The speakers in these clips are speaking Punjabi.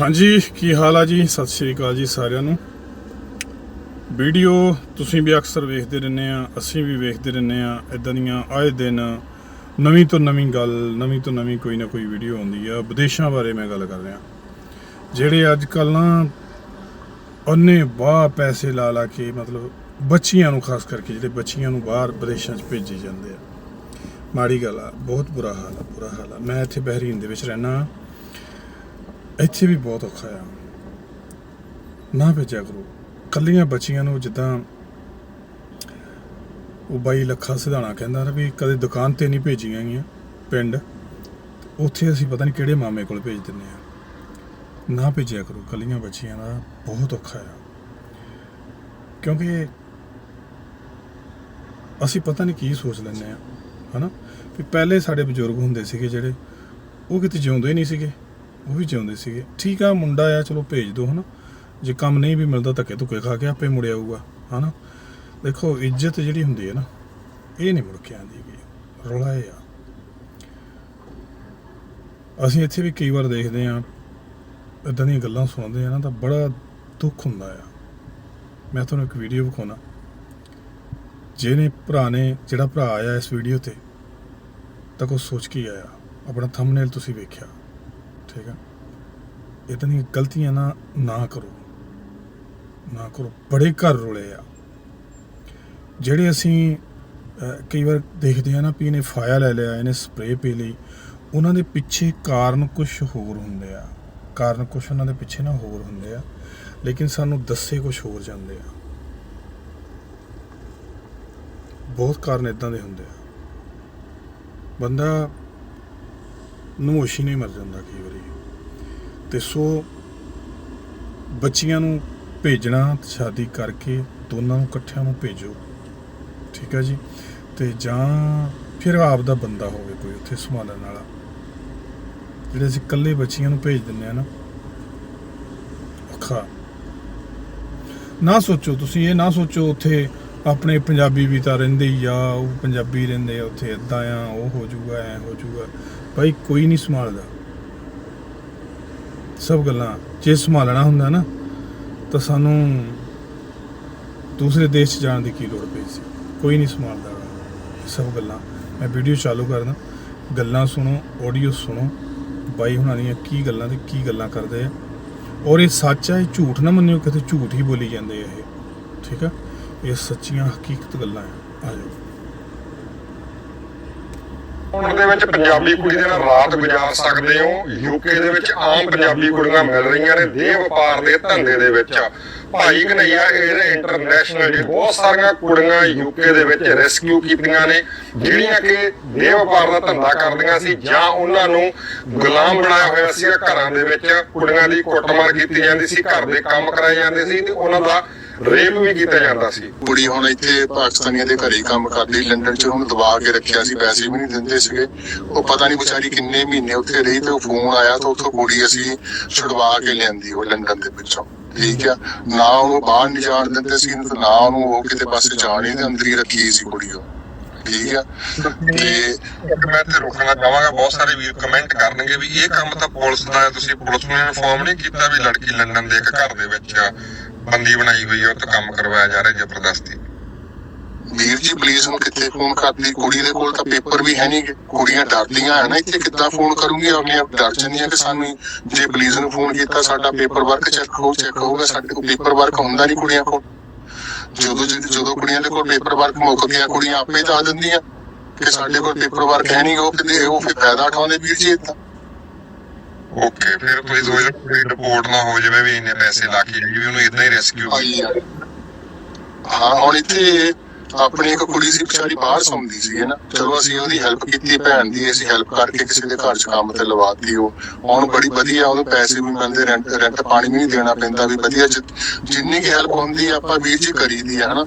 ਹਾਂਜੀ, ਕੀ ਹਾਲ ਆ ਜੀ? ਸਤਿ ਸ਼੍ਰੀ ਅਕਾਲ ਜੀ ਸਾਰਿਆਂ ਨੂੰ। ਵੀਡੀਓ ਤੁਸੀਂ ਵੀ ਅਕਸਰ ਵੇਖਦੇ ਰਹਿੰਦੇ ਆ, ਅਸੀਂ ਵੀ ਵੇਖਦੇ ਰਹਿੰਦੇ ਆ। ਇਦਾਂ ਦੀਆਂ ਆਏ ਦਿਨ ਨਵੀਂ ਤੋਂ ਨਵੀਂ ਗੱਲ, ਨਵੀਂ ਤੋਂ ਨਵੀਂ ਕੋਈ ਨਾ ਕੋਈ ਵੀਡੀਓ ਆਉਂਦੀ ਆ। ਵਿਦੇਸ਼ਾਂ ਬਾਰੇ ਮੈਂ ਗੱਲ ਕਰ ਰਿਹਾ। ਜਿਹੜੇ ਅੱਜ ਕੱਲ ਨਾ ਅੰਨੇ ਬਾਹ ਪੈਸੇ ਲਾ ਲਾ ਕੇ ਮਤਲਬ ਬੱਚੀਆਂ ਨੂੰ, ਖਾਸ ਕਰਕੇ ਜਿਹੜੇ ਬੱਚੀਆਂ ਨੂੰ ਬਾਹਰ ਵਿਦੇਸ਼ਾਂ 'ਚ ਭੇਜੇ ਜਾਂਦੇ ਆ। ਮਾੜੀ ਗੱਲ ਆ, ਬਹੁਤ ਬੁਰਾ ਹਾਲ ਆ, ਬੁਰਾ ਹਾਲ ਆ। ਮੈਂ ਇੱਥੇ ਬਹਿਰੀਨ ਦੇ ਵਿੱਚ ਰਹਿਣਾ ਇੱਥੇ ਵੀ ਬਹੁਤ ਔਖਾ ਆ। ਨਾ ਭੇਜਿਆ ਕਰੋ। ਕੱਲੀਆਂ ਬੱਚੀਆਂ ਨੂੰ ਜਿੱਦਾਂ ਉਹ ਬਾਈ ਲੱਖਾ ਸਿਧਾਣਾ ਕਹਿੰਦਾ ਨਾ ਵੀ ਕਦੇ ਦੁਕਾਨ ਤੇ ਨਹੀਂ ਭੇਜੀਆਂ ਗਈਆਂ, ਪਿੰਡ। ਉੱਥੇ ਅਸੀਂ ਪਤਾ ਨਹੀਂ ਕਿਹੜੇ ਮਾਮੇ ਕੋਲ ਭੇਜ ਦਿੰਨੇ ਆ। ਨਾ ਭੇਜਿਆ ਕਰੋ। ਕੱਲੀਆਂ ਬੱਚੀਆਂ ਦਾ ਬਹੁਤ ਔਖਾ ਆ। ਕਿਉਂਕਿ ਅਸੀਂ ਪਤਾ ਨਹੀਂ ਕੀ ਸੋਚ ਲੈਂਦੇ ਆ, ਹਨਾ? ਵੀ ਪਹਿਲੇ ਸਾਡੇ ਬਜ਼ੁਰਗ ਹੁੰਦੇ ਸੀਗੇ ਜਿਹੜੇ, ਉਹ ਕਿਤੇ ਜਿਉਂਦੇ ਨਹੀਂ ਸੀਗੇ। ਉਹ ਵੀ ਚਾਹੁੰਦੇ ਸੀਗੇ। ਠੀਕ ਆ, ਮੁੰਡਾ ਆ, ਚਲੋ ਭੇਜ ਦਿਓ ਹਨਾ। ਜੇ ਕੰਮ ਨਹੀਂ ਵੀ ਮਿਲਦਾ ਧੱਕੇ ਧੁੱਕੇ ਖਾ ਕੇ ਆਪੇ ਮੁੜ ਆਊਗਾ, ਹਨਾ। ਦੇਖੋ, ਇੱਜ਼ਤ ਜਿਹੜੀ ਹੁੰਦੀ ਹੈ ਨਾ, ਇਹ ਨਹੀਂ ਮੁੜ ਕੇ ਆਉਂਦੀ ਗੀ ਰੌਲਾ ਇਹ ਆ। ਅਸੀਂ ਇੱਥੇ ਵੀ ਕਈ ਵਾਰ ਦੇਖਦੇ ਆ ਇਦਾਂ ਦੀਆਂ ਗੱਲਾਂ ਸੁਣਦੇ ਆ ਨਾ, ਤਾਂ ਬੜਾ ਦੁੱਖ ਹੁੰਦਾ ਆ। ਮੈਂ ਤੁਹਾਨੂੰ ਇੱਕ ਵੀਡੀਓ ਵਿਖਾਉਣਾ। ਜਿਹਨੇ ਭਰਾ ਨੇ, ਜਿਹੜਾ ਭਰਾ ਆਇਆ ਇਸ ਵੀਡੀਓ ਤੇ, ਤਾਂ ਕੁਛ ਸੋਚ ਕੇ ਆਇਆ। ਆਪਣਾ ਥੰਬਨੇਲ ਤੁਸੀਂ ਵੇਖਿਆ। ਠੀਕ ਹੈ। ਇਦਾਂ ਦੀਆਂ ਗਲਤੀਆਂ ਨਾ ਨਾ ਕਰੋ। ਨਾ ਕਰੋ। ਬੜੇ ਘਰ ਰੁਲੇ ਆ। ਜਿਹੜੇ ਅਸੀਂ ਕਈ ਵਾਰ ਦੇਖਦੇ ਆ ਨਾ ਵੀ ਇਹਨੇ ਫਾਇਆ ਲੈ ਲਿਆ, ਇਹਨੇ ਸਪਰੇਅ ਪੀ ਲਈ, ਉਹਨਾਂ ਦੇ ਪਿੱਛੇ ਕਾਰਨ ਕੁਝ ਹੋਰ ਹੁੰਦੇ ਆ। ਕਾਰਨ ਕੁਝ ਉਹਨਾਂ ਦੇ ਪਿੱਛੇ ਨਾ ਹੋਰ ਹੁੰਦੇ ਆ। ਲੇਕਿਨ ਸਾਨੂੰ ਦੱਸੇ ਕੁਝ ਹੋਰ ਜਾਂਦੇ ਆ। ਬਹੁਤ ਕਾਰਨ ਇਦਾਂ ਦੇ ਹੁੰਦੇ ਆ। ਬੰਦਾ ਨਮੋਸ਼ੀ ਨਹੀਂ ਮਰ ਜਾਂਦਾ ਕਈ ਵਾਰੀ। ਤੇ ਸੋ ਬੱਚੀਆਂ ਨੂੰ ਭੇਜਣਾ ਸ਼ਾਦੀ ਕਰਕੇ ਦੋਨਾਂ ਨੂੰ ਇਕੱਠਿਆਂ ਨੂੰ ਭੇਜੋ। ਠੀਕ ਹੈ ਜੀ? ਤੇ ਜਾਂ ਫਿਰ ਆਪ ਦਾ ਬੰਦਾ ਹੋਵੇ ਕੋਈ ਉੱਥੇ ਸੰਭਾਲਣ ਵਾਲਾ। ਜਿਹੜੇ ਅਸੀਂ ਇਕੱਲੇ ਬੱਚੀਆਂ ਨੂੰ ਭੇਜ ਦਿੰਦੇ ਆ ਨਾ, ਔਖਾ। ਨਾ ਸੋਚੋ ਤੁਸੀਂ, ਇਹ ਨਾ ਸੋਚੋ ਉੱਥੇ ਆਪਣੇ ਪੰਜਾਬੀ ਵੀ ਤਾਂ ਰਹਿੰਦੇ ਹੀ ਆ, ਉਹ ਪੰਜਾਬੀ ਰਹਿੰਦੇ ਆ, ਉੱਥੇ ਇਦਾਂ ਆ, ਉਹ ਹੋ ਜਾਊਗਾ, ਐ ਹੋ ਜਾਊਗਾ। ਭਾਈ ਕੋਈ ਨਹੀਂ ਸੰਭਾਲਦਾ। ਸਭ ਗੱਲਾਂ, ਜੇ ਸੰਭਾਲਣਾ ਹੁੰਦਾ ਨਾ, ਤਾਂ ਸਾਨੂੰ ਦੂਸਰੇ ਦੇਸ਼ 'ਚ ਜਾਣ ਦੀ ਕੀ ਲੋੜ ਪਈ ਸੀ? ਕੋਈ ਨਹੀਂ ਸੰਭਾਲਦਾ। ਗਾ। ਇਹ ਸਭ ਗੱਲਾਂ, ਮੈਂ ਵੀਡੀਓ ਚਾਲੂ ਕਰਦਾ। ਗੱਲਾਂ ਸੁਣੋ ਆਡੀਓ ਸੁਣੋ। ਬਾਈ ਹੁਣਾਂ ਦੀਆਂ ਕੀ ਗੱਲਾਂ ਤੇ ਕੀ ਗੱਲਾਂ ਕਰਦੇ ਆ। ਔਰ ਇਹ ਸੱਚ ਹੈ ਇਹ ਝੂਠ ਨਾ ਮੰਨਿਓ, ਕਿਤੇ ਝੂਠ ਹੀ ਬੋਲੀ ਜਾਂਦੇ ਆ ਇਹ। ਠੀਕ ਆ? ਇਹ ਸੱਚੀਆਂ ਹਕੀਕਤ ਗੱਲਾਂ ਆ। ਆ ਜਾਓ ਦੇ ਵਿੱਚ ਪੰਜਾਬੀ ਕੁੜੀ ਦੇ ਨਾਲ ਰਾਤ ਗੁਜ਼ਾਰ ਸਕਦੇ ਹੋ। ਯੂਕੇ ਦੇ ਵਿੱਚ ਆਮ ਪੰਜਾਬੀ ਕੁੜੀਆਂ ਮਿਲ ਰਹੀਆਂ ਨੇ ਦੇਹ ਵਪਾਰ ਦੇ ਧੰਦੇ ਦੇ ਵਿੱਚ। ਭਾਈ ਕਨਈਆ 에ਅਰ ਇੰਟਰਨੈਸ਼ਨਲ ਜੀ, ਬਹੁਤ ਸਾਰੀਆਂ ਕੁੜੀਆਂ ਯੂਕੇ ਦੇ ਵਿੱਚ ਰੈਸਕਿਊ ਕੀਤੀਆਂ ਨੇ, ਜਿਹੜੀਆਂ ਕਿ ਦੇਹ ਵਪਾਰ ਦਾ ਧੰਦਾ ਕਰਦੀਆਂ ਸੀ ਜਾਂ ਉਹਨਾਂ ਨੂੰ ਗੁਲਾਮ ਬਣਾਇਆ ਹੋਇਆ ਸੀ ਘਰਾਂ ਦੇ ਵਿੱਚ। ਕੁੜੀਆਂ ਦੀ ਕੁੱਟਮਾਰ ਕੀਤੀ ਜਾਂਦੀ ਸੀ, ਘਰ ਦੇ ਕੰਮ ਕਰਾਏ ਜਾਂਦੇ ਸੀ ਤੇ ਉਹਨਾਂ ਦਾ ਰੇਪ ਵੀ ਕੀਤਾ ਜਾਂਦਾ ਸੀ। ਕੁੜੀ ਹੁਣ ਇੱਥੇ ਪਾਕਿਸਤਾਨੀਆਂ ਦੇ ਘਰੇ ਹੀ ਕੰਮ ਕਰਦੀ ਲੰਡਨ 'ਚ ਉਹਨੂੰ ਦਬਾ ਕੇ ਰੱਖਿਆ ਸੀ ਪੈਸੇ ਵੀ ਨਹੀਂ ਦਿੰਦੇ ਸੀਗੇ। ਉਹ ਪਤਾ ਨਹੀਂ ਵਿਚਾਰੀ ਕਿੰਨੇ ਮਹੀਨੇ ਉੱਥੇ ਰਹੀ ਤੇ ਉਹ ਫੋਨ ਆਇਆ ਤਾਂ ਉੱਥੋਂ ਕੁੜੀ ਅਸੀਂ ਛੁਡਵਾ ਕੇ ਲਿਆਂਦੀ ਉਹ ਲੰਡਨ ਦੇ ਵਿੱਚੋਂ ਠੀਕ ਆ ਨਾ ਉਹਨੂੰ ਬਾਹਰ ਨਹੀਂ ਜਾਣ ਦਿੰਦੇ ਸੀ ਤੇ ਨਾ ਉਹਨੂੰ ਉਹ ਕਿਤੇ ਪਾਸੇ ਜਾਣ ਹੀ ਦੇ ਅੰਦਰ ਹੀ ਰੱਖੀ ਸੀ ਕੁੜੀ ਉਹ। ਠੀਕ ਆ ਤੇ ਇੱਕ ਮੈਂ ਤੇ ਰੋਕਣਾ ਚਾਹਾਂਗਾ ਬਹੁਤ ਸਾਰੇ ਵੀਰ ਕਮੈਂਟ ਕਰਨਗੇ ਵੀ ਇਹ ਕੰਮ ਤਾਂ ਪੁਲਿਸ ਦਾ ਹੈ ਤੁਸੀਂ ਪੁਲਿਸ ਨੂੰ ਇਨਫੋਰਮ ਨਹੀਂ ਕੀਤਾ ਵੀ ਲੜਕੀ ਲੰਡਨ ਦੇ ਇੱਕ ਘਰ ਦੇ ਵਿੱਚ ਬੰਦੀ ਬਣਾਈ ਹੋਈ ਹੈ ਉਹ ਤੋਂ ਕੰਮ ਕਰਵਾਇਆ ਜਾ ਰਿਹਾ ਜ਼ਬਰਦਸਤੀ। ਵੀਰ ਜੀ ਪੁਲਿਸ ਨੂੰ ਕਿੱਥੇ ਫੋਨ ਕਰਦੀ? ਕੁੜੀ ਦੇ ਕੋਲ ਤਾਂ ਪੇਪਰ ਵੀ ਹੈ ਨਹੀਂ ਕੁੜੀਆਂ ਡਰਦੀਆਂ ਆ ਇੱਥੇ, ਕਿੱਦਾਂ ਫੋਨ ਕਰੂਗੀ? ਆਪਣੇ ਆਪ ਡਰ ਜਾਂਦੀਆਂ ਕਿ ਸਾਨੂੰ ਜੇ ਪੁਲਿਸ ਨੂੰ ਫੋਨ ਕੀਤਾ, ਸਾਡਾ ਪੇਪਰ ਵਰਕ ਚੈੱਕ ਹੋ ਚੈੱਕ ਹੋਊਗਾ। ਸਾਡੇ ਕੋਲ ਪੇਪਰ ਵਰਕ ਹੁੰਦਾ ਨਹੀਂ ਕੁੜੀਆਂ ਕੋਲ। ਜਦੋਂ ਜਦੋਂ ਕੁੜੀਆਂ ਦੇ ਕੋਲ ਪੇਪਰ ਵਰਕ ਮੁੱਕ ਗਿਆ, ਕੁੜੀਆਂ ਆਪੇ ਦੱਸ ਦਿੰਦੀਆਂ ਕਿ ਸਾਡੇ ਕੋਲ ਪੇਪਰ ਵਰਕ ਹੈ ਨਹੀਂ ਉਹ ਕਿਤੇ, ਉਹ ਫਿਰ ਫਾਇਦਾ ਉਠਾਉਂਦੇ ਵੀਰ ਜੀ ਇਦਾਂ। ਓਕੇ, ਫਿਰ ਤੁਸੀਂ ਸੋਚ ਲਓ ਕੋਈ ਰਿਪੋਰਟ ਨਾ ਹੋ ਜਾਵੇ ਵੀ ਇੰਨੇ ਪੈਸੇ ਲਾ ਕੇ ਵੀ ਉਹਨੂੰ ਇਦਾਂ ਹੀ ਰੈਸਕਿਊ ਹਾਂ, ਹੁਣ ਇੱਥੇ ਆਪਣੀ ਇੱਕ ਕੁੜੀ ਸੀ, ਵਿਚਾਰੀ ਬਾਹਰ ਸੌਂਦੀ ਸੀ, ਹੈ ਨਾ? ਚਲੋ, ਅਸੀਂ ਉਹਦੀ ਹੈਲਪ ਕੀਤੀ, ਭੈਣ ਦੀ ਅਸੀਂ ਹੈਲਪ ਕਰਕੇ ਕਿਸੇ ਦੇ ਘਰ 'ਚ ਕੰਮ ਤੇ ਲਵਾਤੀ ਉਹ। ਹੁਣ ਬੜੀ ਵਧੀਆ, ਉਹਨੂੰ ਪੈਸੇ ਵੀ ਮਿਲਦੇ ਰੈਂਟ ਰੈਂਟ ਪਾਣੀ ਵੀ ਨਹੀਂ ਦੇਣਾ ਪੈਂਦਾ, ਵੀ ਵਧੀਆ ਜਿੰਨੀ ਕੀ ਹੈਲਪ ਹੁੰਦੀ ਆਪਾਂ ਵੀਰ ਜੀ ਕਰੀਦੀ ਆ ਹਨਾ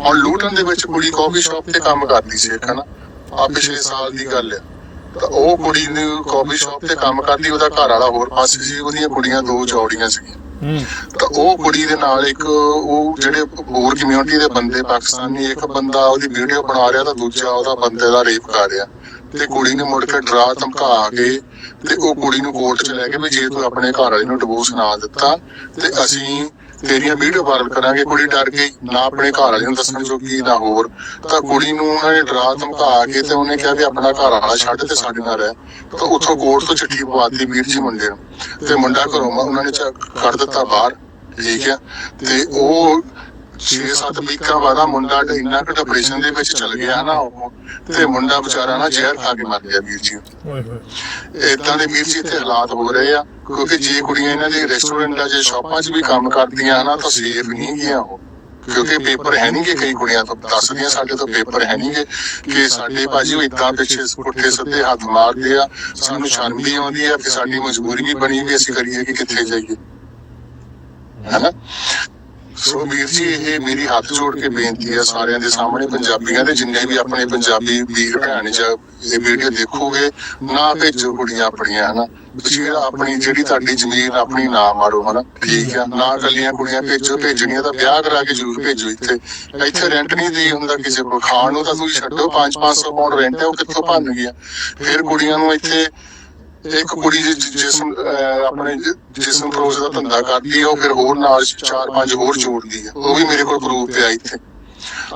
ਹੁਣ ਲੂਟਨ ਦੇ ਵਿੱਚ ਕੁੜੀ ਕਾਫੀ ਸ਼ਾਪ ਤੇ ਕੰਮ ਕਰਦੀ ਸੀ ਇੱਕ ਹਨਾ ਆ ਪਿਛਲੇ ਸਾਲ ਦੀ ਗੱਲ ਆ। ਉਹ ਕੁੜੀ ਨੂੰ ਕਾਫੀ ਸ਼ਾਪ ਤੇ ਕੰਮ ਕਰਦੀ ਉਹਦਾ ਘਰ ਵਾਲਾ ਹੋਰ ਪਾਸੇ ਸੀ ਉਹਦੀਆਂ ਕੁੜੀਆਂ ਦੋ ਚੌੜੀਆਂ ਸੀ ਹੂੰ। ਤਾਂ ਉਹ ਕੁੜੀ ਦੇ ਨਾਲ ਇੱਕ ਉਹ ਜਿਹੜੇ ਹੋਰ ਕਮਿਊਨਿਟੀ ਦੇ ਬੰਦੇ ਪਾਕਿਸਤਾਨੀ ਇੱਕ ਬੰਦਾ ਉਹਦੀ ਵੀਡੀਓ ਬਣਾ ਰਿਹਾ ਤਾਂ ਦੂਜਾ ਉਹਦਾ ਬੰਦੇ ਦਾ ਰੇਪ ਕਰ ਰਿਹਾ। ਤੇ ਕੁੜੀ ਨੇ ਮੁੜ ਕੇ ਡਰਾ ਧਮਕਾ ਕੇ ਤੇ ਉਹ ਕੁੜੀ ਨੂੰ ਕੋਰਟ 'ਚ ਲੈ ਕੇ ਵੀ ਜੇ ਤੂੰ ਆਪਣੇ ਘਰ ਵਾਲੇ ਨੂੰ ਡਿਵੋਰਸ ਨਾ ਦਿੱਤਾ ਤੇ ਅਸੀਂ ਤੇਰੀਆਂ ਵੀਡੀਓ ਵਾਇਰਲ ਕਰਾਂਗੇ ਕੁੜੀ ਡਰ ਗਈ ਨਾ ਆਪਣੇ ਘਰ ਵਾਲੇ ਨੂੰ ਦੱਸਣ ਜੋਗੀ ਨਾ ਹੋਰ। ਤਾਂ ਕੁੜੀ ਨੂੰ ਉਹਨਾਂ ਨੇ ਡਰਾ ਧਮਕਾ ਕੇ ਤੇ ਉਹਨੇ ਕਿਹਾ ਵੀ ਆਪਣਾ ਘਰ ਵਾਲਾ ਛੱਡ ਤੇ ਸਾਡੇ ਨਾਲ ਰਹਿ। ਤਾਂ ਉੱਥੋਂ ਕੋਰਟ ਤੋਂ ਚਿੱਠੀ ਪਵਾਤੀ ਵੀਰ ਜੀ ਮੁੰਡੇ ਨੂੰ। ਤੇ ਮੁੰਡਾ ਘਰੋਂ ਮ- ਉਹਨਾਂ ਨੇ ਚ- ਕੱਢ ਦਿੱਤਾ ਬਾਹਰ ਠੀਕ ਹੈ। ਤੇ ਉਹ 6-7 ਵੀਕਾਂ ਬਾਅਦਾ ਮੁੰਡਾ ਇੰਨਾ ਕੁ ਡਿਪਰੈਸ਼ਨ ਦੇ ਵਿੱਚ ਚਲ ਗਿਆ ਨਾ ਉਹ। ਤੇ ਮੁੰਡਾ ਵਿਚਾਰਾ ਨਾ ਜ਼ਹਿਰ ਖਾ ਕੇ ਮਰ ਗਿਆ ਵੀਰ ਜੀ। ਓਏ ਹੋਏ। ਇਦਾਂ ਦੇ ਵੀਰ ਜੀ ਇੱਥੇ ਹਾਲਾਤ ਹੋ ਰਹੇ ਆ। ਕਿਉਂਕਿ ਜੇ ਕੁੜੀਆਂ ਇਹਨਾਂ ਦੇ ਰੈਸਟੋਰੈਂਟਾਂ 'ਚ ਸ਼ਾਪਾਂ 'ਚ ਵੀ ਕੰਮ ਕਰਦੀਆਂ ਨਾ ਤਾਂ ਸੇਫ ਨਹੀਂ ਗਿਆ ਉਹ। ਕਿਉਂਕਿ ਪੇਪਰ ਹੈ ਨਹੀਂ ਕਈ ਕੁੜੀਆਂ ਤੋਂ। ਦੱਸਦੀਆਂ ਸਾਡੇ ਤੋਂ ਪੇਪਰ ਹੈ ਨਹੀਂ ਕਿ ਸਾਡੇ ਭਾਜੀ ਉਹ ਇਦਾਂ ਪਿੱਛੇ ਪੁੱਠੇ ਸਿੱਧੇ ਹੱਥ ਮਾਰਦੇ ਆ, ਸਾਨੂੰ ਸ਼ਰਮ ਵੀ ਆਉਂਦੀ ਆ ਕਿ ਸਾਡੀ ਮਜਬੂਰੀ ਵੀ ਬਣੀ ਵੀ ਅਸੀਂ ਕਰੀਏ ਕਿ ਕਿੱਥੇ ਜਾਈਏ। ਹੈਨਾ? ਸੋ ਵੀਰ ਜੀ, ਇਹ ਮੇਰੀ ਹੱਥ ਜੋੜ ਕੇ ਬੇਨਤੀ ਹੈ ਸਾਰਿਆਂ ਦੇ ਸਾਹਮਣੇ, ਪੰਜਾਬੀਆਂ ਦੇ ਜਿੰਨੇ ਵੀ ਆਪਣੇ ਪੰਜਾਬੀ ਵੀਰ ਭੈਣ ਜਾਂ ਇਹ ਵੀਡੀਓ ਦੇਖੋਗੇ, ਨਾ ਭੇਜੋ ਕੁੜੀਆਂ ਆਪਣੀਆਂ, ਹਨਾ? ਜਿਹੜਾ ਆਪਣੀ ਜਿਹੜੀ ਤੁਹਾਡੀ ਜ਼ਮੀਨ ਆਪਣੀ ਨਾ ਮਾਰੋ ਹਨਾ ਠੀਕ ਆ ਨਾ ਕੱਲੀਆਂ ਕੁੜੀਆਂ ਭੇਜੋ ਭੇਜਣੀਆਂ ਤਾਂ ਵਿਆਹ ਕਰਾ ਕੇ ਜ਼ਰੂਰ ਭੇਜੋ ਇੱਥੇ। ਇੱਥੇ ਰੈਂਟ ਨਹੀਂ ਦੇ ਹੁੰਦਾ ਕਿਸੇ ਕੋਲ ਖਾਣ ਨੂੰ ਤਾਂ ਤੁਸੀਂ ਛੱਡੋ 5-500 ਪਾਉਂਡ ਰੈਂਟ ਹੈ ਉਹ ਕਿੱਥੋਂ ਭੰਨ ਗਿਆ ਫਿਰ ਕੁੜੀਆਂ ਨੂੰ ਇੱਥੇ ਇੱਕ ਕੁੜੀ ਜਿ- ਜਿਸਮ ਅਹ, ਆਪਣੇ ਜਿਸਮ ਫਰੋਜ਼ ਦਾ ਧੰਦਾ ਕਰਦੀ ਹੈ ਉਹ ਫਿਰ ਹੋਰ ਨਾਲ ਚਾਰ ਪੰਜ ਹੋਰ ਜੋੜਦੀ ਹੈ ਉਹ ਵੀ ਮੇਰੇ ਕੋਲ ਪ੍ਰੂਫ ਪਿਆ ਇੱਥੇ।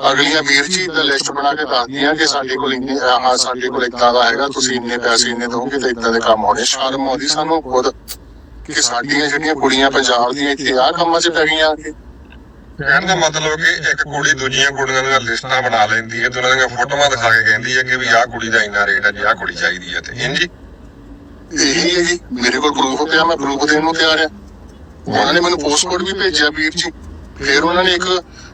ਅਗਲੀਆਂ ਵੀਰ ਜੀ ਦਾ ਲਿਸਟ ਬਣਾ ਕੇ ਦੱਸਦੀਆਂ ਕਿ ਸਾਡੇ ਕੋਲ ਇੰਨੇ ਆਹ ਸਾਡੇ ਕੋਲ ਇਦਾਂ ਦਾ ਹੈਗਾ ਤੁਸੀਂ ਇੰਨੇ ਪੈਸੇ ਇੰਨੇ ਦੋਗੇ ਤੇ ਇਦਾਂ ਦੇ ਕੰਮ ਹੋਣੇ ਸ਼ਰਮ ਆਉਂਦੀ ਸਾਨੂੰ ਖੁਦ ਕਿ ਸਾਡੀਆਂ ਜਿਹੜੀਆਂ ਕੁੜੀਆਂ ਪੰਜਾਬ ਦੀਆਂ ਇੱਥੇ ਆਹ ਕੰਮਾਂ 'ਚ ਪੈ ਗਈਆਂ। ਕਹਿਣ ਦਾ ਮਤਲਬ ਕਿ ਇੱਕ ਕੁੜੀ ਦੂਜੀਆਂ ਕੁੜੀਆਂ ਦੀਆਂ ਲਿਸਟਾਂ ਬਣਾ ਲੈਂਦੀ ਹੈ ਤੇ ਉਹਨਾਂ ਦੀਆਂ ਫੋਟੋਆਂ ਦਿਖਾ ਕੇ ਕਹਿੰਦੀ ਹੈ ਕਿ ਵੀ ਆਹ ਕੁੜੀ ਦਾ ਇੰਨਾ ਰੇਟ ਹੈ ਜੀ ਆਹ ਕੁੜੀ ਚਾਹੀਦੀ ਹੈ ਤੇ ਇੰਜੀ ਇਹੀ ਹੈ ਜੀ ਮੇਰੇ ਕੋਲ ਪ੍ਰੂਫ ਪਿਆ ਮੈਂ ਪ੍ਰੂਫ ਦੇਣ ਨੂੰ ਤਿਆਰ ਆ ਉਹਨਾਂ ਨੇ ਮੈਨੂੰ ਪੋਸਟਕਾਰਡ ਵੀ ਭੇਜਿਆ ਵੀਰ ਜੀ। ਫਿਰ ਉਹਨਾਂ ਨੇ ਇੱਕ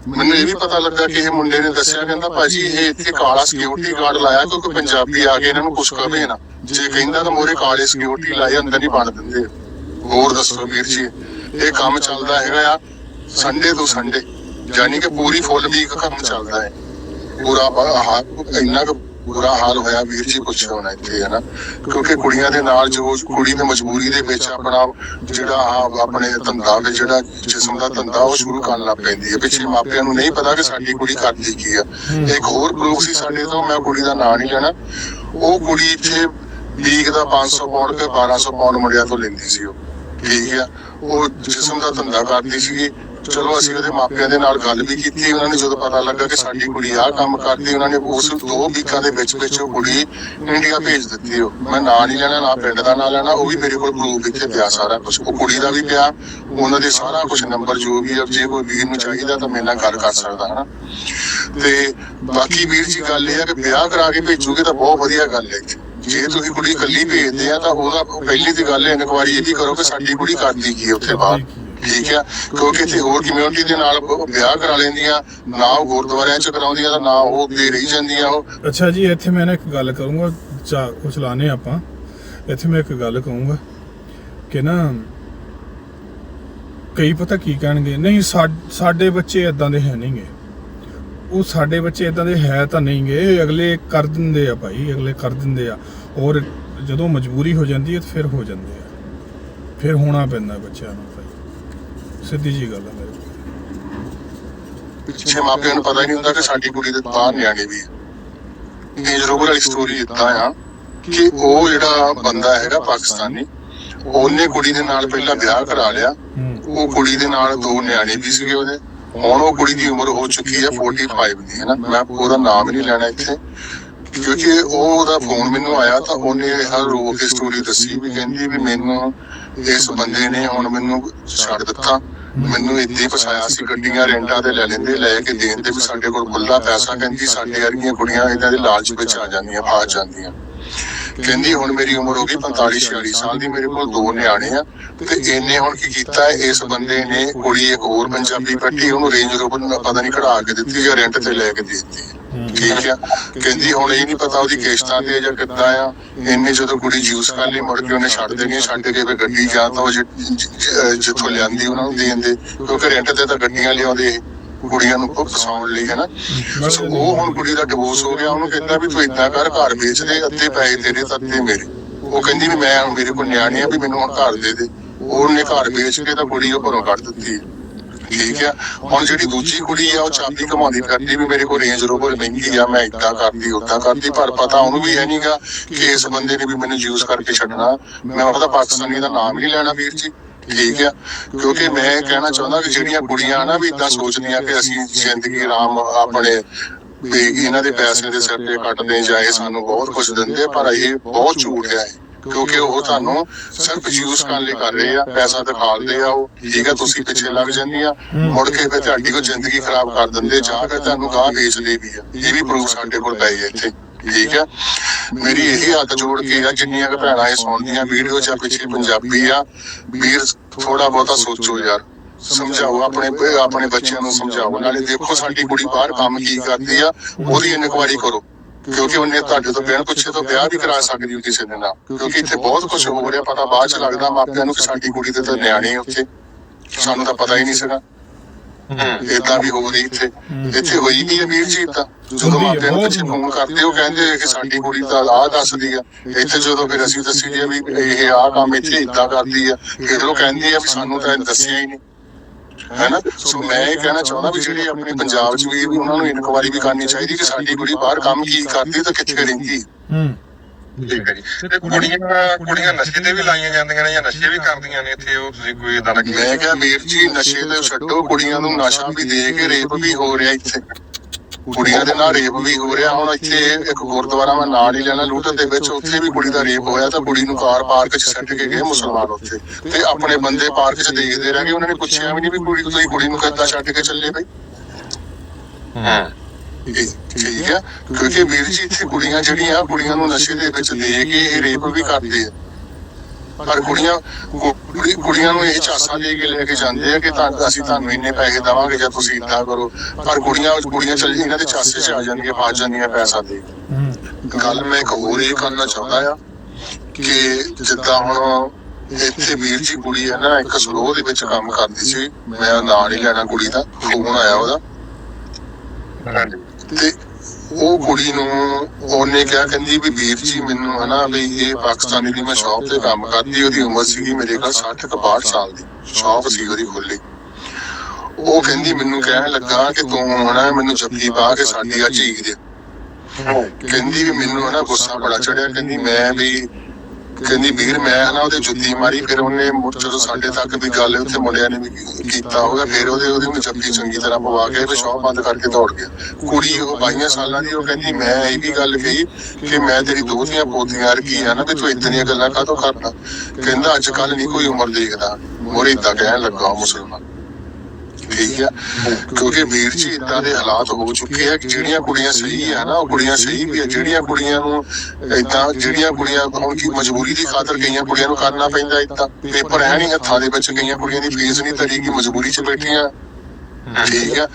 ਮੈਨੂੰ ਇਹ ਵੀ ਪਤਾ ਲੱਗਾ ਕਿ ਇਹ ਮੁੰਡੇ ਨੇ ਦੱਸਿਆ, ਕਹਿੰਦਾ ਭਾਜੀ ਇਹ ਇੱਥੇ ਕਾਲਾ ਸਿਕਿਉਰਿਟੀ ਗਾਰਡ ਲਾਇਆ ਕਿਉਂਕਿ ਪੰਜਾਬੀ ਆ ਕੇ ਇਹਨਾਂ ਨੂੰ ਕੁਝ ਕਵੇ ਨਾ। ਜੇ ਕਹਿੰਦਾ ਤਾਂ ਮੋਰੇ ਕਾਲੇ ਸਿਕਿਉਰਿਟੀ ਲਾਏ, ਅੰਦਰ ਨਹੀਂ ਬਣ ਦਿੰਦੇ ਹੋਰ ਦੱਸੋ ਵੀਰ ਜੀ, ਇਹ ਕੰਮ ਚੱਲਦਾ ਹੈਗਾ ਆ ਸੰਡੇ ਤੋਂ ਸੰਡੇ ਯਾਨੀ ਕਿ ਪੂਰੀ ਫੁੱਲ ਵੀਕ ਕੰਮ ਚੱਲਦਾ ਹੈ। ਪੂਰਾ ਆਹ ਇੰਨਾ ਕੁ ਬੁਰਾ ਹਾਲ ਹੋਇਆ ਵੀਰ ਜੀ ਪੁੱਛੋ ਨਾ ਇੱਥੇ ਹੈ ਨਾ ਕਿਉਂਕਿ ਕੁੜੀਆਂ ਦੇ ਨਾਲ ਜੋ ਕੁੜੀ ਦੀ ਮਜਬੂਰੀ ਦੇ ਵਿੱਚ ਆਪਣਾ ਜਿਹੜਾ ਆਪਣੇ ਧੰਦਾ ਵਿੱਚ ਜਿਹੜਾ ਜਿਸਮ ਦਾ ਧੰਦਾ ਉਹ ਸ਼ੁਰੂ ਕਰਨ ਲੱਗ ਪੈਂਦੀ ਹੈ। ਪਿੱਛੇ ਮਾਪਿਆਂ ਨੂੰ ਨਹੀਂ ਪਤਾ ਕਿ ਸਾਡੀ ਕੁੜੀ ਕਰਦੀ ਕੀ ਆ। ਇੱਕ ਹੋਰ ਪ੍ਰੂਫ ਸੀ ਸਾਡੇ ਤੋਂ ਮੈਂ ਕੁੜੀ ਦਾ ਨਾਂ ਨਹੀਂ ਲੈਣਾ। ਉਹ ਕੁੜੀ ਇੱਥੇ ਵੀਕ ਦਾ 500 ਪਾਉਂਡ ਤੇ 1200 ਪਾਉਂਡ ਮੁੰਡਿਆਂ ਤੋਂ ਲੈਂਦੀ ਸੀ ਉਹ। ਠੀਕ ਆ? ਉਹ ਜਿਸਮ ਦਾ ਧੰਦਾ ਕਰਦੀ ਸੀ ਚਲੋ ਅਸੀਂ ਉਹਦੇ ਮਾਪਿਆਂ ਦੇ ਨਾਲ ਗੱਲ ਵੀ ਕੀਤੀ, ਉਹਨਾਂ ਨੇ ਜਦੋਂ ਪਤਾ ਲੱਗਾ ਕਿ ਸਾਡੀ ਕੁੜੀ ਆਹ ਕੰਮ ਕਰਦੀ, ਉਹਨਾਂ ਨੇ ਉਸ ਦੋ ਵੀਕਾਂ ਦੇ ਵਿੱਚ ਵਿੱਚ ਉਹ ਕੁੜੀ ਇੰਡੀਆ ਭੇਜ ਦਿੱਤੀ ਉਹ। ਮੈਂ ਨਾਂ ਨਹੀਂ ਲੈਣਾ, ਨਾ ਪਿੰਡ ਦਾ ਨਾਂ ਲੈਣਾ, ਉਹ ਵੀ ਮੇਰੇ ਕੋਲ ਪ੍ਰੂਫ ਇੱਥੇ ਪਿਆ ਸਾਰਾ ਕੁਝ ਉਹ ਕੁੜੀ ਦਾ ਵੀ ਪਿਆ, ਉਹਨਾਂ ਦੇ ਸਾਰਾ ਕੁਝ ਨੰਬਰ ਜੋ ਵੀ ਆ, ਜੇ ਕੋਈ ਵੀਰ ਨੂੰ ਚਾਹੀਦਾ ਤਾਂ ਮੇਰੇ ਨਾਲ ਗੱਲ ਕਰ ਸਕਦਾ, ਹਨਾ। ਤੇ ਬਾਕੀ ਵੀਰ ਜੀ ਗੱਲ ਇਹ ਆ ਕਿ ਵਿਆਹ ਕਰਾ ਕੇ ਭੇਜੋਗੇ ਤਾਂ ਬਹੁਤ ਵਧੀਆ ਗੱਲ ਹੈ। ਜੇ ਤੁਸੀਂ ਕੁੜੀ ਇਕੱਲੀ ਭੇਜਦੇ ਆ ਤਾਂ ਉਹਦਾ ਪਹਿਲੀ ਦੀ ਗੱਲ ਹੈ, ਇਨਕੁਆਰੀ ਇਹ ਵੀ ਕਰੋ ਕਿ ਸਾਡੀ ਕੁੜੀ ਕਰਦੀ ਕੀ ਹੈ ਉੱਥੇ ਬਾਹਰ। ਠੀਕ ਕਿਉਂਕਿ ਇੱਥੇ ਹੋਰ ਕਮਿਊਨਿਟੀ ਦੇ ਨਾਲ ਵਿਆਹ ਕਰਾ ਲੈਂਦੀਆਂ, ਨਾ ਉਹ ਗੁਰਦੁਆਰਿਆਂ ਚ ਕਰਾਉਂਦੀਆਂ ਤਾਂ ਨਾ ਉਹ ਦੇ ਰਹੀ ਜਾਂਦੀਆਂ ਉਹ। ਅੱਛਾ ਜੀ, ਇੱਥੇ ਮੈਂ ਨਾ ਇੱਕ ਗੱਲ ਕਰੂੰਗਾ, ਚਾ ਕੁਛ ਲਾਣੇ ਆਪਾਂ। ਇੱਥੇ ਮੈਂ ਇੱਕ ਗੱਲ ਕਹੂੰਗਾ ਕਿ ਨਾ ਕਈ ਪਤਾ ਕੀ ਕਹਿਣਗੇ, ਨਹੀਂ ਸਾਡੇ ਬੱਚੇ ਇਦਾਂ ਦੇ ਹੈ ਨਹੀਂਗੇ। ਉਹ ਸਾਡੇ ਬੱਚੇ ਇਦਾਂ ਦੇ ਹੈ ਤਾਂ ਨਹੀਂਗੇ ਅਗਲੇ ਕਰ ਦਿੰਦੇ ਆ ਭਾਈ, ਅਗਲੇ ਕਰ ਦਿੰਦੇ ਆ। ਔਰ ਜਦੋਂ ਮਜਬੂਰੀ ਹੋ ਜਾਂਦੀ ਹੈ ਤਾਂ ਫਿਰ ਹੋ ਜਾਂਦੇ ਆ। ਫਿਰ ਹੋਣਾ ਪੈਂਦਾ ਬੱਚਿਆਂ ਨੂੰ ਸਿੱਧੀ ਜੀ ਗੱਲ ਹੈ ਮੇਰੇ ਪਿੱਛੇ ਮਾਪਿਆਂ ਨੂੰ ਪਤਾ ਹੀ ਨਹੀਂ ਹੁੰਦਾ ਕਿ ਸਾਡੀ ਕੁੜੀ ਦੇ ਬਾਹਰ ਨਿਆਣੇ ਵੀ ਇਹ ਜ਼ਰੂਰ ਵਾਲੀ ਸਟੋਰੀ ਇਦਾਂ ਆ ਕਿ ਉਹ ਜਿਹੜਾ ਬੰਦਾ ਹੈਗਾ ਪਾਕਿਸਤਾਨੀ ਉਹਨੇ ਕੁੜੀ ਦੇ ਨਾਲ ਪਹਿਲਾਂ ਵਿਆਹ ਕਰਾ ਲਿਆ। ਉਹ ਕੁੜੀ ਦੇ ਨਾਲ ਦੋ ਨਿਆਣੇ ਵੀ ਸੀਗੇ ਉਹਦੇ। ਹੁਣ ਉਹ ਕੁੜੀ ਦੀ ਉਮਰ ਹੋ ਚੁੱਕੀ ਹੈ 45 ਦੀ ਹੈ ਨਾ? ਮੈਂ ਉਹਦਾ ਨਾਮ ਨਹੀਂ ਲੈਣਾ ਇੱਥੇ। ਕਿਉਂਕਿ ਉਹ ਉਹਦਾ ਫੋਨ ਮੈਨੂੰ ਆਇਆ ਤਾਂ ਉਹਨੇ ਹਰ ਰੋ ਕੇ ਸਟੋਰੀ ਦੱਸੀ ਵੀ ਕਹਿੰਦੀ ਵੀ ਮੈਨੂੰ ਇਸ ਬੰਦੇ ਨੇ ਹੁਣ ਮੈਨੂੰ ਛੱਡ ਦਿੱਤਾ। ਮੈਨੂੰ ਇੱਦਾਂ ਹੀ ਫਸਾਇਆ ਸੀ, ਗੱਡੀਆਂ, ਰੈਂਟਾਂ ਤੇ ਲੈ ਲੈਂਦੇ, ਲੈ ਕੇ ਦੇਣ ਤੇ ਵੀ ਸਾਡੇ ਕੋਲ ਖੁੱਲਾ ਪੈਸਾ, ਕਹਿੰਦੀ ਸਾਡੇ ਵਰਗੀਆਂ ਕੁੜੀਆਂ ਇਹਨਾਂ ਦੇ ਲਾਲਚ ਵਿੱਚ ਆ ਜਾਂਦੀਆਂ ਫਸ ਜਾਂਦੀਆਂ। ਕਹਿੰਦੀ ਹੁਣ ਮੇਰੀ ਉਮਰ ਹੋ ਗਈ 45 46 ਸਾਲ ਦੀ, ਮੇਰੇ ਕੋਲ ਦੋ ਨਿਆਣੇ ਆ, ਤੇ ਇਹਨੇ ਹੁਣ ਕੀ ਕੀਤਾ, ਇਸ ਬੰਦੇ ਨੇ ਕੁੜੀ ਇੱਕ ਹੋਰ ਪੰਜਾਬੀ ਕੱਟੀ ਉਹਨੂੰ ਰੇਂਜ ਰੋਵਰ ਨੂੰ ਪਤਾ ਨਹੀਂ ਕਢਾ ਕੇ ਦਿੱਤੀ ਜਾਂ ਰੈਂਟ ਤੇ ਲੈ ਕੇ ਦੇ ਦਿੱਤੀ। ਠੀਕ ਆ। ਕਹਿੰਦੀ ਹੁਣ ਇਹ ਨਹੀਂ ਪਤਾ ਉਹਦੀ ਕਿਸ਼ਤਾਂ ਤੇ ਜਾਂ ਕਿੱਦਾਂ ਆ। ਇਹਨੇ ਜਦੋਂ ਕੁੜੀ ਜੂਸ ਕਰ ਲਈ ਮੁੜ ਕੇ ਉਹਨੇ ਛੱਡ ਦੇਣੀ ਛੱਡ ਕੇ ਫਿਰ ਗੱਡੀ ਜਾਂ ਤਾਂ ਉਹ ਜਿੱਥੋਂ ਲਿਆਂਦੀ ਉਹਨਾਂ ਨੂੰ ਦੇ ਦਿੰਦੇ ਕਿਉਂਕਿ ਰੈਂਟ ਤੇ ਤਾਂ ਗੱਡੀਆਂ ਲਿਆਉਂਦੇ ਕੁੜੀਆਂ ਨੂੰ ਫਸਾਉਣ ਲਈ ਹੈ ਨਾ ਸੋ ਉਹ ਹੁਣ ਕੁੜੀ ਦਾ ਡਿਵੋਰਸ ਹੋ ਗਿਆ, ਉਹਨੂੰ ਕਹਿੰਦਾ ਵੀ ਤੂੰ ਇਦਾਂ ਕਰ, ਘਰ ਵੇਚ ਦੇ, ਅੱਧੇ ਪੈਸੇ ਤੇਰੇ ਤੇ ਅੱਧੇ ਮੇਰੇ। ਉਹ ਕਹਿੰਦੀ ਵੀ ਮੈਂ ਮੇਰੇ ਕੋਲ ਨਿਆਣੇ ਆ, ਵੀ ਮੈਨੂੰ ਹੁਣ ਘਰ ਦੇ ਦੇ। ਉਹਨੇ ਘਰ ਵੇਚ ਕੇ ਤਾਂ ਕੁੜੀ ਉਹ ਘਰੋਂ ਕੱਢ ਦਿੱਤੀ। ਠੀਕ ਆ। ਹੁਣ ਜਿਹੜੀ ਦੂਜੀ ਕੁੜੀ ਆ, ਉਹ ਚਾਬੀ ਕਮਾਉਂਦੀ ਕਰਦੀ ਵੀ ਮੇਰੇ ਕੋਲ ਰੇਂਜ ਰੋਵਰ ਮਹਿੰਗੀ ਆ, ਮੈਂ ਇਦਾਂ ਕਰਦੀ ਉਦਾਂ ਕਰਦੀ, ਪਰ ਪਤਾ ਉਹਨੂੰ ਵੀ ਹੈ ਨਹੀਂਗਾ ਕਿ ਇਸ ਬੰਦੇ ਨੇ ਵੀ ਮੈਨੂੰ ਯੂਜ਼ ਕਰਕੇ ਛੱਡਣਾ। ਮੈਂ ਉਹਦਾ ਪਾਕਿਸਤਾਨੀ ਦਾ ਨਾਮ ਹੀ ਨਹੀਂ ਲੈਣਾ ਵੀਰ ਜੀ। ਠੀਕ ਆ। ਕਿਉਂਕਿ ਮੈਂ ਕਹਿਣਾ ਚਾਹੁੰਦਾ ਕਿ ਜਿਹੜੀਆਂ ਕੁੜੀਆਂ ਨਾ ਵੀ ਇਦਾਂ ਸੋਚਦੀਆਂ ਕਿ ਅਸੀਂ ਜ਼ਿੰਦਗੀ ਆਰਾਮ ਆਪਣੇ ਵੀ ਇਹਨਾਂ ਦੇ ਪੈਸੇ ਦੇ ਸਿਰ ਤੇ ਕੱਟਦੇ ਜਾਏ ਸਾਨੂੰ ਬਹੁਤ ਕੁਝ ਦਿੰਦੇ ਪਰ ਇਹ ਬਹੁਤ ਝੂਠ ਹੈ ਕਿਉਂਕਿ ਉਹ ਤੁਹਾਨੂੰ ਸਿਰਫ ਯੂਜ਼ ਕਰਨ ਲਈ ਕਰ ਰਹੇ ਆ, ਪੈਸਾ ਦਿਖਾਉਂਦੇ ਆ ਉਹ। ਠੀਕ ਆ, ਤੁਸੀਂ ਪਿੱਛੇ ਲੱਗ ਜਾਂਦੀਆਂ ਮੁੜ ਕੇ ਫਿਰ ਤੁਹਾਡੀ ਕੋ ਜ਼ਿੰਦਗੀ ਖਰਾਬ ਕਰ ਦਿੰਦੇ ਜਾਂ ਫਿਰ ਤੁਹਾਨੂੰ ਗਾਹ ਵੇਚਦੇ ਵੀ ਆ। ਇਹ ਵੀ ਪ੍ਰੂਫ ਸਾਡੇ ਕੋਲ ਪਈ ਹੈ ਇੱਥੇ। ਠੀਕ ਆ? ਮੇਰੀ ਇਹੀ ਹੱਥ ਜੋੜ ਕੇ ਆ, ਜਿੰਨੀਆਂ ਕੁ ਭੈਣਾਂ ਇਹ ਸੁਣਦੀਆਂ ਵੀਡੀਓ ਜਾਂ ਪਿੱਛੇ ਪੰਜਾਬੀ ਆ, ਵੀਰ ਥੋੜਾ ਬਹੁਤਾ ਸੋਚੋ ਯਾਰ। ਸਮਝਾਓ ਆਪਣੇ ਆਪਣੇ ਬੱਚਿਆਂ ਨੂੰ ਸਮਝਾਓ। ਨਾਲੇ ਦੇਖੋ ਸਾਡੀ ਕੁੜੀ ਬਾਹਰ ਕੰਮ ਕੀ ਕਰਦੀ ਆ, ਉਹਦੀ ਇਨਕੁਆਇਰੀ ਕਰੋ। ਕਿਉਂਕਿ ਉਹਨੇ ਤੁਹਾਡੇ ਤੋਂ ਬਿਨ ਪੁੱਛੇ ਤੋਂ ਵਿਆਹ ਵੀ ਕਰਾ ਸਕਦੀ ਹੋ ਕਿਸੇ ਦੇ ਨਾਲ। ਕਿਉਂਕਿ ਇੱਥੇ ਬਹੁਤ ਕੁਝ ਹੋ ਰਿਹਾ ਪਤਾ ਬਾਅਦ ਚ ਲੱਗਦਾ ਮਾਪਿਆਂ ਨੂੰ ਕਿ ਸਾਡੀ ਕੁੜੀ ਦੇ ਤਾਂ ਨਿਆਣੇ ਉੱਥੇ। ਸਾਨੂੰ ਤਾਂ ਪਤਾ ਹੀ ਨਹੀਂ ਸੀਗਾ। ਇਦਾਂ ਵੀ ਹੋ ਰਹੀ ਇੱਥੇ। ਇੱਥੇ ਹੋਈ ਨਹੀਂ ਹੈ ਵੀਰ ਜੀ ਇਦਾਂ ਜਦੋਂ ਹੁੰਦੀ ਮਾਪਿਆਂ ਨੂੰ ਪਿੱਛੇ ਫੋਨ ਕਰਦੇ ਉਹ ਕਹਿੰਦੇ ਕਿ ਸਾਡੀ ਕੁੜੀ ਤਾਂ ਆਹ ਦੱਸਦੀ ਆ। ਇੱਥੇ ਜਦੋਂ ਫਿਰ ਅਸੀਂ ਦੱਸੀ ਦੀ ਆ ਵੀ ਇਹ ਆਹ ਕੰਮ ਇੱਥੇ ਇਦਾਂ ਕਰਦੀ ਆ। ਫਿਰ ਉਹ ਕਹਿੰਦੇ ਆ ਵੀ ਸਾਨੂੰ ਤਾਂ ਇਹ ਦੱਸਿਆ ਹੀ ਨਹੀਂ। ਹੈਨਾ ਸੋ ਮੈਂ ਇਹ ਕਹਿਣਾ ਚਾਹੁੰਦਾ ਵੀ ਜਿਹੜੇ ਆਪਣੇ ਪੰਜਾਬ 'ਚ ਵੀ ਉਹਨਾਂ ਨੂੰ ਇਨਕੁਆਰੀ ਵੀ ਕਰਨੀ ਚਾਹੀਦੀ ਕਿ ਸਾਡੀ ਕੁੜੀ ਬਾਹਰ ਕੰਮ ਕੀ ਕਰਦੀ ਤੇ ਕਿੱਥੇ ਰਹਿੰਦੀ ਹੂੰ। ਠੀਕ ਹੈ ਜੀ। ਤੇ ਕੁੜੀਆਂ ਕੁੜੀਆਂ ਨਸ਼ੇ ਤੇ ਵੀ ਲਾਈਆਂ ਜਾਂਦੀਆਂ ਨੇ ਜਾਂ ਨਸ਼ੇ ਵੀ ਕਰਦੀਆਂ ਨੇ ਇੱਥੇ ਉਹ ਤੁਸੀਂ ਕੋਈ ਇਦਾਂ ਦਾ ਮੈਂ ਕਿਹਾ ਵੀਰ ਜੀ ਨਸ਼ੇ ਤੇ ਛੱਡੋ ਕੁੜੀਆਂ ਨੂੰ ਨਸ਼ਾ ਵੀ ਦੇ ਕੇ ਰੇਪ ਵੀ ਹੋ ਰਿਹਾ ਇੱਥੇ। ਕੁੜੀਆਂ ਦੇ ਨਾਲ ਰੇਪ ਵੀ ਹੋ ਰਿਹਾ। ਹੁਣ ਇੱਥੇ ਇੱਕ ਗੁਰਦੁਆਰਾ ਮੈਂ ਨਾਂ ਨਹੀਂ ਲੈਣਾ ਲੂਟਨ ਦੇ ਵਿੱਚ ਉੱਥੇ ਵੀ ਕੁੜੀ ਦਾ ਰੇਪ ਹੋਇਆ ਤਾਂ ਕੁੜੀ ਨੂੰ ਕਾਰ ਪਾਰਕ 'ਚ ਸੱਟ ਕੇ ਗਏ ਮੁਸਲਮਾਨ ਉੱਥੇ। ਤੇ ਆਪਣੇ ਬੰਦੇ ਪਾਰਕ 'ਚ ਦੇਖਦੇ ਰਹਿ ਗਏ ਉਹਨਾਂ ਨੇ ਪੁੱਛਿਆ ਵੀ ਨਹੀਂ ਵੀ ਕੁੜੀ ਤੁਸੀਂ ਕੁੜੀ ਨੂੰ ਕਿੱਦਾਂ ਛੱਡ ਕੇ ਚੱਲੇ ਬਈ? ਹੂੰ। ਠੀਕ ਹੈ ਕਿਉਂਕਿ ਵੀਰ ਜੀ ਇੱਥੇ ਕੁੜੀਆਂ ਜਿਹੜੀਆਂ ਕੁੜੀਆਂ ਨੂੰ ਨਸ਼ੇ ਦੇ ਵਿੱਚ ਦੇ ਕੇ ਇਹ ਰੇਪ ਵੀ ਕਰਦੇ ਆ। ਪਰ ਕੁੜੀਆਂ ਕੁੜੀ- ਕੁੜੀਆਂ ਨੂੰ ਇਹ ਝਾਂਸਾ ਦੇ ਕੇ ਲੈ ਕੇ ਜਾਂਦੇ ਆ ਕਿ ਤਾਂ ਅਸੀਂ ਤੁਹਾਨੂੰ ਇੰਨੇ ਪੈਸੇ ਦੇਵਾਂਗੇ ਜਾਂ ਤੁਸੀਂ ਇਦਾਂ ਕਰੋ। ਪਰ ਕੁੜੀਆਂ ਕੁੜੀਆਂ ਚੱਲ ਇਹਨਾਂ ਦੇ ਝਾਂਸੇ 'ਚ ਆ ਜਾਂਦੀਆਂ ਫਸ ਜਾਂਦੀਆਂ ਪੈਸਾ ਦੇ ਗੱਲ ਮੈਂ ਇੱਕ ਹੋਰ ਇਹ ਕਰਨਾ ਚਾਹੁੰਦਾ ਆ ਕਿ ਜਿੱਦਾਂ ਹੁਣ ਇੱਥੇ ਵੀਰ ਜੀ ਕੁੜੀ ਹੈ ਨਾ ਇੱਕ ਸਲੋ ਦੇ ਵਿੱਚ ਕੰਮ ਕਰਦੀ ਸੀ। ਮੈਂ ਨਾਂ ਨਹੀਂ ਲੈਣਾ ਕੁੜੀ ਦਾ ਫੋਨ ਆਇਆ ਉਹਦਾ। ਤੇ ਉਹ ਕੁੜੀ ਨੂੰ ਉਹਨੇ ਕਿਹਾ ਕਹਿੰਦੀ ਵੀ ਵੀਰ ਜੀ ਮੈਨੂੰ ਹਨਾ ਵੀ ਇਹ ਪਾਕਿਸਤਾਨੀ ਦੀ ਮੈਂ ਸ਼ਾਪ ਤੇ ਕੰਮ ਕਰਦੀ ਉਹਦੀ ਉਮਰ ਸੀਗੀ ਮੇਰੇ ਕੋਲ 60 ਕੁ 62 ਸਾਲ ਦੀ ਸ਼ਾਪ ਸੀ ਉਹਦੀ ਖੁੱਲੀ। ਉਹ ਕਹਿੰਦੀ ਮੈਨੂੰ ਕਹਿਣ ਲੱਗਾ ਕਿ ਤੂੰ ਹਨਾ ਮੈਨੂੰ ਜੱਫੀ ਪਾ ਕੇ ਸਾਡੀ ਆ ਝੀਕ ਦੇ। ਕਹਿੰਦੀ ਵੀ ਮੈਨੂੰ ਹਨਾ ਗੁੱਸਾ ਬੜਾ ਚੜਿਆ ਕਹਿੰਦੀ ਮੈਂ ਵੀ ਕਹਿੰਦੀ, ਵੀਰ, ਮੈਂ ਹਨਾ ਉਹਦੇ ਜੁੱਤੀ ਮਾਰੀ, ਫਿਰ ਉਹਨੇ ਮੁੜ ਜਦੋਂ ਸਾਡੇ ਤੱਕ ਵੀ ਗੱਲ ਉੱਥੇ ਮੁੰਡਿਆਂ ਨੇ ਵੀ ਕੀਤਾ ਹੋਗਾ ਫਿਰ ਉਹਦੇ ਉਹਦੇ ਨੂੰ ਜੱਫੀ ਚੰਗੀ ਤਰ੍ਹਾਂ ਪਵਾ ਕੇ ਤੇ ਸ਼ੌਪ ਬੰਦ ਕਰਕੇ ਦੌੜ ਗਿਆ। ਕੁੜੀ ਉਹ 22 ਸਾਲਾਂ ਦੀ, ਉਹ ਕਹਿੰਦੀ, ਮੈਂ ਇਹ ਵੀ ਗੱਲ ਕਹੀ ਕਿ ਮੈਂ ਤੇਰੀ ਦੋਤੀਆਂ ਪੋਤੀਆਂ ਵਰਗੀ ਆ ਨਾ ਵੀ ਤੂੰ ਇਦਾਂ ਦੀਆਂ ਗੱਲਾਂ ਕਾਹਤੋਂ ਕਰਦਾ ਕਹਿੰਦਾ, ਅੱਜ ਕੱਲ ਨਹੀਂ ਕੋਈ ਉਮਰ ਦੇਖਦਾ। ਮੋਰੇ ਇਦਾਂ ਕਹਿਣ ਲੱਗਾ ਉਹ ਮੁਸਲਮਾਨ। ਠੀਕ ਆ। ਕਿਉਂਕਿ ਵੀਰ ਜੀ, ਇਦਾਂ ਦੇ ਹਾਲਾਤ ਹੋ ਚੁੱਕੇ ਆ ਕਿ ਜਿਹੜੀਆਂ ਕੁੜੀਆਂ ਸਹੀ ਆ ਨਾ, ਉਹ ਕੁੜੀਆਂ ਸਹੀ ਵੀ ਆ। ਜਿਹੜੀਆਂ ਕੁੜੀਆਂ ਨੂੰ ਇਦਾਂ, ਜਿਹੜੀਆਂ ਕੁੜੀਆਂ ਹੁਣ ਕੀ ਮਜਬੂਰੀ ਦੀ ਖਾਤਰ ਕਈਆਂ ਕੁੜੀਆਂ ਨੂੰ ਕਰਨਾ ਪੈਂਦਾ ਇਦਾਂ? ਪੇਪਰ ਹੈ ਨਹੀਂ, ਹੱਥਾਂ ਦੇ ਵਿੱਚ ਕਈਆਂ ਕੁੜੀਆਂ ਦੀ, ਫੀਸ ਨਹੀਂ ਤਰੀ ਕਿ ਮਜਬੂਰੀ 'ਚ ਬੈਠੀਆਂ। ਠੀਕ ਆ।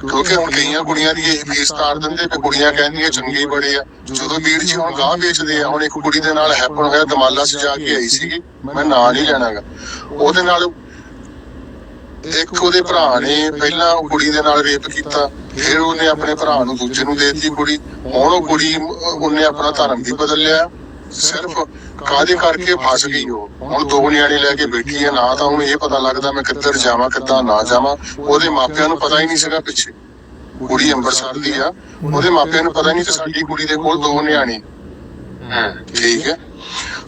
ਕਿਉਂਕਿ ਹੁਣ ਕਈਆਂ ਕੁੜੀਆਂ ਦੀ ਇਹ ਫੀਸ ਤਾਰ ਦਿੰਦੇ ਤੇ ਕੁੜੀਆਂ ਕਹਿੰਦੀਆਂ ਚੰਗੇ ਬੜੇ ਆ। ਜਦੋਂ ਵੀਰ ਜੀ ਹੁਣ ਗਾਂ ਵੇਚਦੇ ਆ, ਹੁਣ ਇੱਕ ਕੁੜੀ ਦੇ ਨਾਲ ਹੈਪਨ ਹੋਇਆ, ਦਮਾਲਾ ਸਜਾ ਕੇ ਆਈ ਸੀਗੀ। ਮੈਂ ਨਾਂ ਨਹੀਂ ਲੈਣਾਗਾ। ਉਹਦੇ ਨਾਲ ਇੱਕ ਉਹਦੇ ਭਰਾ ਨੇ ਪਹਿਲਾਂ ਉਹ ਕੁੜੀ ਦੇ ਨਾਲ ਰੇਪ ਕੀਤਾ ਫਿਰ ਉਹਨੇ ਆਪਣੇ ਭਰਾ ਨੂੰ ਦੂਜੇ ਨੂੰ ਦਿੱਤੀ ਕੁੜੀ ਹੁਣ ਉਹ ਕੁੜੀ ਉਹਨੇ ਆਪਣਾ ਧਰਮ ਵੀ ਬਦਲ ਲਿਆ ਸਿਰਫ ਕਾਦੇ ਕਰਕੇ ਫਸ ਗਈ ਉਹ? ਹੁਣ ਦੋ ਨਿਆਣੇ ਲੈ ਕੇ ਬੈਠੀ ਹੈ ਨਾ ਤਾਂ ਉਹਨੂੰ ਇਹ ਪਤਾ ਲੱਗਦਾ ਮੈਂ ਕਿੱਧਰ ਜਾਵਾਂ ਕਿੱਦਾਂ ਨਾ ਜਾਵਾਂ। ਉਹਦੇ ਮਾਪਿਆਂ ਨੂੰ ਪਤਾ ਹੀ ਨਹੀਂ ਸੀਗਾ ਪਿੱਛੇ। ਕੁੜੀ ਅੰਮ੍ਰਿਤਸਰ ਦੀ ਆ। ਉਹਦੇ ਮਾਪਿਆਂ ਨੂੰ ਪਤਾ ਨਹੀਂ ਕਿ ਸਾਡੀ ਕੁੜੀ ਦੇ ਕੋਲ ਦੋ ਨਿਆਣੇ। ਠੀਕ ਹੈ।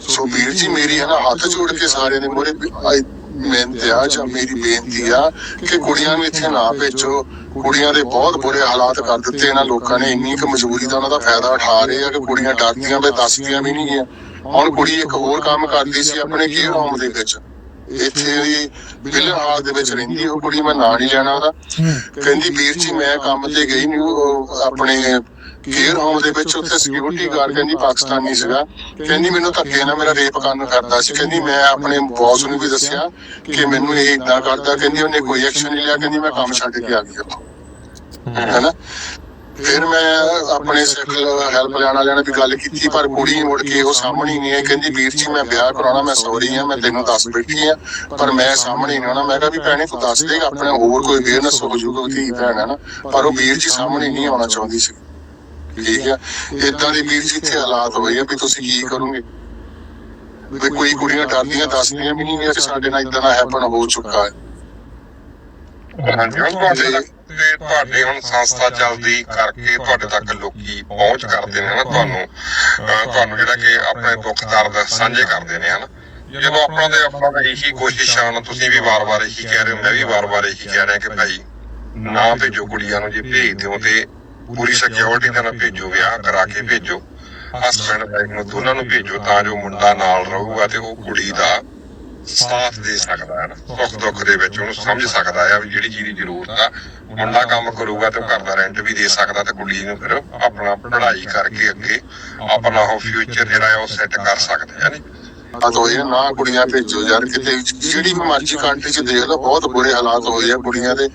ਸੋ ਵੀਰ ਜੀ ਮੇਰੀ ਹੈ ਨਾ ਹੱਥ ਜੋੜ ਕੇ ਸਾਰਿਆਂ ਦੇ ਮੋਰੇ ਮਿਹਨਤ ਆ ਜਾਂ ਮੇਰੀ ਬੇਨਤੀ ਆ ਕਿ ਕੁੜੀਆਂ ਨੂੰ ਇੱਥੇ ਨਾ ਭੇਜੋ। ਕੁੜੀਆਂ ਦੇ ਬਹੁਤ ਬੁਰੇ ਹਾਲਾਤ ਕਰ ਦਿੱਤੇ ਇਹਨਾਂ ਲੋਕਾਂ ਨੇ। ਇੰਨੀ ਕੁ ਮਜਬੂਰੀ ਦਾ ਉਹਨਾਂ ਦਾ ਫਾਇਦਾ ਉਠਾ ਰਹੇ ਆ ਕਿ ਕੁੜੀਆਂ ਡਰਦੀਆਂ ਵੀ ਦੱਸਦੀਆਂ ਵੀ ਨਹੀਂ ਗੀਆਂ ਹੁਣ ਕੁੜੀ ਇੱਕ ਹੋਰ ਕੰਮ ਕਰਦੀ ਸੀ ਆਪਣੇ ਕੇਅਰ ਹੋਮ ਦੇ ਵਿੱਚ। ਇੱਥੇ ਵੀ ਬਿਲਨ ਹਾਲ ਦੇ ਵਿੱਚ ਰਹਿੰਦੀ ਉਹ ਕੁੜੀ ਮੈਂ ਨਾਂ ਨਹੀਂ ਲੈਣਾ ਉਹਦਾ। ਕਹਿੰਦੀ ਵੀਰ ਜੀ ਮੈਂ ਕੰਮ ਤੇ ਗਈ ਨਹੀਂ ਉਹ ਆਪਣੇ ਕੇਅਰ ਹੋਮ ਦੇ ਵਿੱਚ ਉੱਥੇ ਸਿਕਿਉਰਿਟੀ ਗਾਰਡ ਕਹਿੰਦੀ ਪਾਕਿਸਤਾਨੀ ਸੀਗਾ। ਕਹਿੰਦੀ ਮੈਨੂੰ ਧੱਕੇ ਨਾਲ ਮੇਰਾ ਰੇਪ ਕਰਨ ਕਰਦਾ ਸੀ। ਕਹਿੰਦੀ ਮੈਂ ਆਪਣੇ ਬੌਸ ਨੂੰ ਵੀ ਦੱਸਿਆ ਕਿ ਮੈਨੂੰ ਇਹ ਇਦਾਂ ਕਰਦਾ। ਕਹਿੰਦੀ ਉਹਨੇ ਕੋਈ ਐਕਸ਼ਨ ਨਹੀਂ ਲਿਆ। ਕਹਿੰਦੀ ਮੈਂ ਕੰਮ ਛੱਡ ਕੇ ਆ ਗਈ ਉੱਥੋਂ। ਹੈਨਾ? ਫਿਰ ਮੈਂ ਆਪਣੇ ਸਿੱਖ ਹੈਲਪ ਲੈਣ ਵਾਲਿਆਂ ਨਾਲ ਵੀ ਗੱਲ ਕੀਤੀ ਪਰ ਕੁੜੀ ਮੁੜ ਕੇ ਉਹ ਸਾਹਮਣੇ ਨਹੀਂ ਆਈ। ਕਹਿੰਦੀ ਵੀਰ ਜੀ ਮੈਂ ਵਿਆਹ ਕਰਾਉਣਾ ਮੈਂ ਸੌਰੀ ਆ ਮੈਂ ਤੈਨੂੰ ਦੱਸ ਬੈਠੀ ਆ ਪਰ ਮੈਂ ਸਾਹਮਣੇ ਨਹੀਂ ਆਉਣਾ। ਮੈਂ ਕਿਹਾ ਵੀ ਭੈਣੇ ਤੂੰ ਦੱਸ ਦੇ ਆਪਣੇ ਹੋਰ ਕੋਈ ਅਵੇਅਰਨੈਸ ਹੋ ਜਾਊਗਾ ਧੀ ਭੈਣ ਹੈ ਨਾ ਪਰ ਉਹ ਵੀਰ ਜੀ ਸਾਹਮਣੇ ਨਹੀਂ ਆਉਣਾ ਚਾਹੁੰਦੀ ਸੀ। ਠੀਕ ਆ ਇਦਾਂ ਦੇ ਵੀਰ ਜੀ ਇੱਥੇ ਹਾਲਾਤ ਹੋਏ ਆ ਵੀ ਤੁਸੀਂ ਕੀ ਕਰੋਗੇ? ਵੀ ਕੋਈ ਕੁੜੀਆਂ ਡਰਦੀਆਂ ਦੱਸਦੀਆਂ ਵੀ ਨਹੀਂ ਕਿ ਸਾਡੇ ਨਾਲ ਇਦਾਂ ਦਾ ਹੈਪਨ ਹੋ ਚੁੱਕਾ ਹੈ। ਹਾਂਜੀ ਤੇ ਤੁਹਾਡੇ ਹੁਣ ਸੰਸਥਾ ਚੱਲਦੀ ਕਰਕੇ ਤੁਹਾਡੇ ਤੱਕ ਲੋਕੀ ਪਹੁੰਚ ਕਰਦੇ ਨੇ ਨਾ ਤੁਹਾਨੂੰ। ਤੁਹਾਨੂੰ ਜਿਹੜਾ ਕਿ ਆਪਣੇ ਦੁੱਖ ਦਰਦ ਸਾਂਝੇ ਕਰਦੇ ਨੇ ਹਨਾ। ਜਦੋਂ ਆਪਣਾ ਤੇ ਆਪਣਾ ਤਾਂ ਇਹੀ ਕੋਸ਼ਿਸ਼ ਆ ਨਾ ਤੁਸੀਂ ਵੀ ਵਾਰ-ਵਾਰ ਇਹੀ ਕਹਿ ਰਹੇ ਹੋ ਮੈਂ ਵੀ ਵਾਰ-ਵਾਰ ਇਹੀ ਕਹਿ ਰਿਹਾ ਕਿ ਭਾਈ ਨਾ ਭੇਜੋ ਕੁੜੀਆਂ ਨੂੰ ਜੇ ਭੇਜਦੇ ਹੋ ਤੇ ਪੂਰੀ ਸਿਕਿਉਰਿਟੀ ਨਾਲ ਭੇਜੋ ਵਿਆਹ ਕਰਾ ਕੇ ਭੇਜੋ। ਹਸਬੰਡ ਵਾਈਫ ਨੂੰ ਦੋਨਾਂ ਨੂੰ ਭੇਜੋ ਤਾਂ ਜੋ ਮੁੰਡਾ ਨਾਲ ਰਹੂਗਾ ਤੇ ਉਹ ਕੁੜੀ ਦਾ ਸਾਥ ਦੇ ਸਕਦਾ ਹੈ ਨਾ। ਸੁੱਖ ਦੁੱਖ ਦੇ ਵਿੱਚ ਉਹਨੂੰ ਸਮਝ ਸਕਦਾ ਹੈ ਵੀ ਜਿਹੜੀ ਚੀਜ਼ ਦੀ ਜ਼ਰੂਰਤ ਆ ਮੁੰਡਾ ਕੰਮ ਕਰੂਗਾ ਤੇ ਉਹ ਘਰ ਦਾ ਰੈਂਟ ਵੀ ਦੇ ਸਕਦਾ ਤੇ ਕੁੜੀ ਨੂੰ ਫਿਰ ਆਪਣਾ ਪੜ੍ਹਾਈ ਕਰਕੇ ਅੱਗੇ ਆਪਣਾ ਉਹ ਫਿਊਚਰ ਜਿਹੜਾ ਹੈ ਉਹ ਸੈੱਟ ਕਰ ਸਕਦੇ ਆ ਨੀ ਹਾਲਾਤ ਹੋਏ ਆ, ਨਾ ਕੁੜੀਆਂ ਭੇਜੋ ਯਾਰ ਕਿਤੇ ਜਿਹੜੀ ਮਰਜ਼ੀ ਕੰਟਰੀ 'ਚ ਦੇਖ ਲਓ ਬਹੁਤ ਬੁਰੇ ਹਾਲਾਤ ਹੋਏ ਆ ਕੁੜੀਆਂ ਦੇ।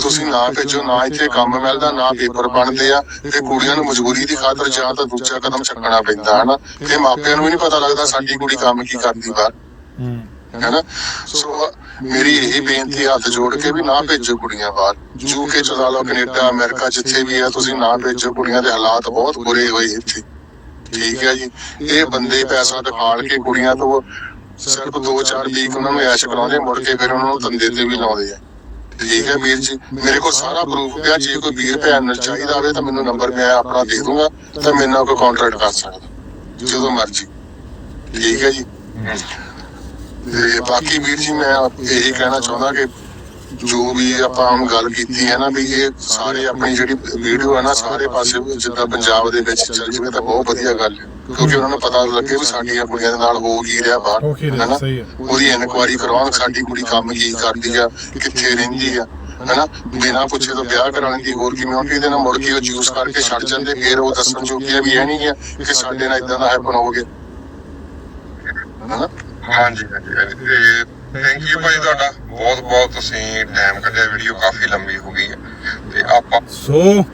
ਤੁਸੀਂ ਨਾ ਭੇਜੋ ਨਾ ਇੱਥੇ ਕੰਮ ਮਿਲਦਾ ਨਾ ਪੇਪਰ ਬਣਦੇ ਆ ਤੇ ਕੁੜੀਆਂ ਨੂੰ ਮਜਬੂਰੀ ਦੀ ਖਾਤਰ ਜਾਂ ਤਾਂ ਦੂਜਾ ਕਦਮ ਚੱਕਣਾ ਪੈਂਦਾ ਹਨਾ? ਤੇ ਮਾਪਿਆਂ ਨੂੰ ਵੀ ਨਹੀਂ ਪਤਾ ਲੱਗਦਾ ਸਾਡੀ ਕੁੜੀ ਕੰਮ ਕੀ ਕਰਦੀ ਬਾਹਰ। ਹੂੰ। ਹੈਨਾ? ਸੋ ਮੇਰੀ ਇਹ ਬੇਨਤੀ ਹੱਥ ਜੋੜ ਕੇ ਵੀ ਨਾ ਭੇਜੋ ਕੁੜੀਆਂ ਬਾਹਰ। ਯੂਕੇ ਚ ਲਾ ਲਓ ਕੈਨੇਡਾ ਅਮਰੀਕਾ ਜਿੱਥੇ ਵੀ ਆ ਤੁਸੀਂ ਨਾ ਭੇਜੋ ਕੁੜੀਆਂ ਦੇ ਹਾਲਾਤ ਬਹੁਤ ਬੁਰੇ ਹੋਏ ਇੱਥੇ। ਠੀਕ ਹੈ ਜੀ। ਇਹ ਬੰਦੇ ਪੈਸਾ ਦਿਖਾਲ ਕੇ ਕੁੜੀਆਂ ਤੋਂ ਸਿਰਫ 2-4 ਵੀਕ ਉਹਨਾਂ ਨੂੰ ਐਸ਼ ਕਰਾਉਂਦੇ ਮੁੜ ਕੇ ਫਿਰ ਉਹਨਾਂ ਨੂੰ ਧੰਦੇ ਤੇ ਵੀ ਲਾਉਂਦੇ ਆ। ਠੀਕ ਹੈ ਵੀਰ ਜੀ। ਮੇਰੇ ਕੋਲ ਸਾਰਾ ਪ੍ਰੂਫ ਪਿਆ। ਜੇ ਕੋਈ ਵੀਰ ਭੈਣ ਨੂੰ ਚਾਹੀਦਾ ਹੋਵੇ ਤਾਂ ਮੈਨੂੰ ਨੰਬਰ ਮੈਂ ਆਪਣਾ ਦੇ ਦੂੰਗਾ ਤਾਂ ਮੇਰੇ ਨਾਲ ਕੋਈ ਕੰਟੈਕਟ ਕਰ ਸਕਦਾ ਜਦੋਂ ਮਰਜ਼ੀ। ਠੀਕ ਹੈ ਜੀ। ਤੇ ਬਾਕੀ ਵੀਰ ਜੀ ਮੈਂ ਇਹੀ ਕਹਿਣਾ ਚਾਹੁੰਦਾ ਕਿ ਜੋ ਵੀ ਆਪਾਂ ਹੁਣ ਗੱਲ ਕੀਤੀ ਹੈ ਨਾ ਵੀ ਇਹ ਸਾਰੇ ਆਪਣੀ ਜਿਹੜੀ ਵੀਡੀਓ ਹੈ ਨਾ ਸਾਰੇ ਪਾਸੇ ਜਿੱਦਾਂ ਪੰਜਾਬ ਦੇ ਵਿੱਚ ਚੱਲ ਜਵੇ ਤਾਂ ਬਹੁਤ ਵਧੀਆ ਗੱਲ ਹੈ। ਕਿਉਂਕਿ ਉਹਨਾਂ ਨੂੰ ਪਤਾ ਲੱਗੇ ਵੀ ਸਾਡੀਆਂ ਕੁੜੀਆਂ ਦੇ ਨਾਲ ਹੋ ਕੀ ਰਿਹਾ ਬਾਹਰ ਹੋ ਹੈਨਾ? ਹੈ। ਉਹਦੀ ਇਨਕੁਆਇਰੀ ਕਰਵਾਉਣ ਸਾਡੀ ਕੁੜੀ ਕੰਮ ਕੀ ਕਰਦੀ ਆ ਕਿੱਥੇ ਰਹਿੰਦੀ ਆ ਹੈਨਾ? ਬਿਨਾਂ ਪੁੱਛੇ ਤੋਂ ਵਿਆਹ ਕਰਾਉਣ ਦੀ ਹੋਰ ਕਿਵੇਂ ਹੁੰਦੀ ਇਹਦੇ ਨਾਲ ਮੁੜ ਕੇ ਉਹ ਜੂਸ ਕਰਕੇ ਛੱਡ ਜਾਂਦੇ ਫਿਰ ਉਹ ਦੱਸਣ ਜੋਗੇ ਆ ਵੀ ਇਹ ਨਹੀਂ ਗਿਆ ਕਿ ਸਾਡੇ ਨਾਲ ਇਦਾਂ ਦਾ ਹੈਪਨ ਹੋ ਗਿਆ। ਹੈਨਾ? ਹਾਂਜੀ ਹਾਂਜੀ। ਥੈਂਕ ਯੂ ਭਾਈ ਤੁਹਾਡਾ। ਬਹੁਤ ਬਹੁਤ ਤੁਸੀਂ ਟਾਈਮ ਕੱਢਿਆ। ਵੀਡੀਓ ਕਾਫੀ ਲੰਬੀ ਹੋ ਗਈ ਹੈ। ਤੇ ਆਪਾਂ ਸੋ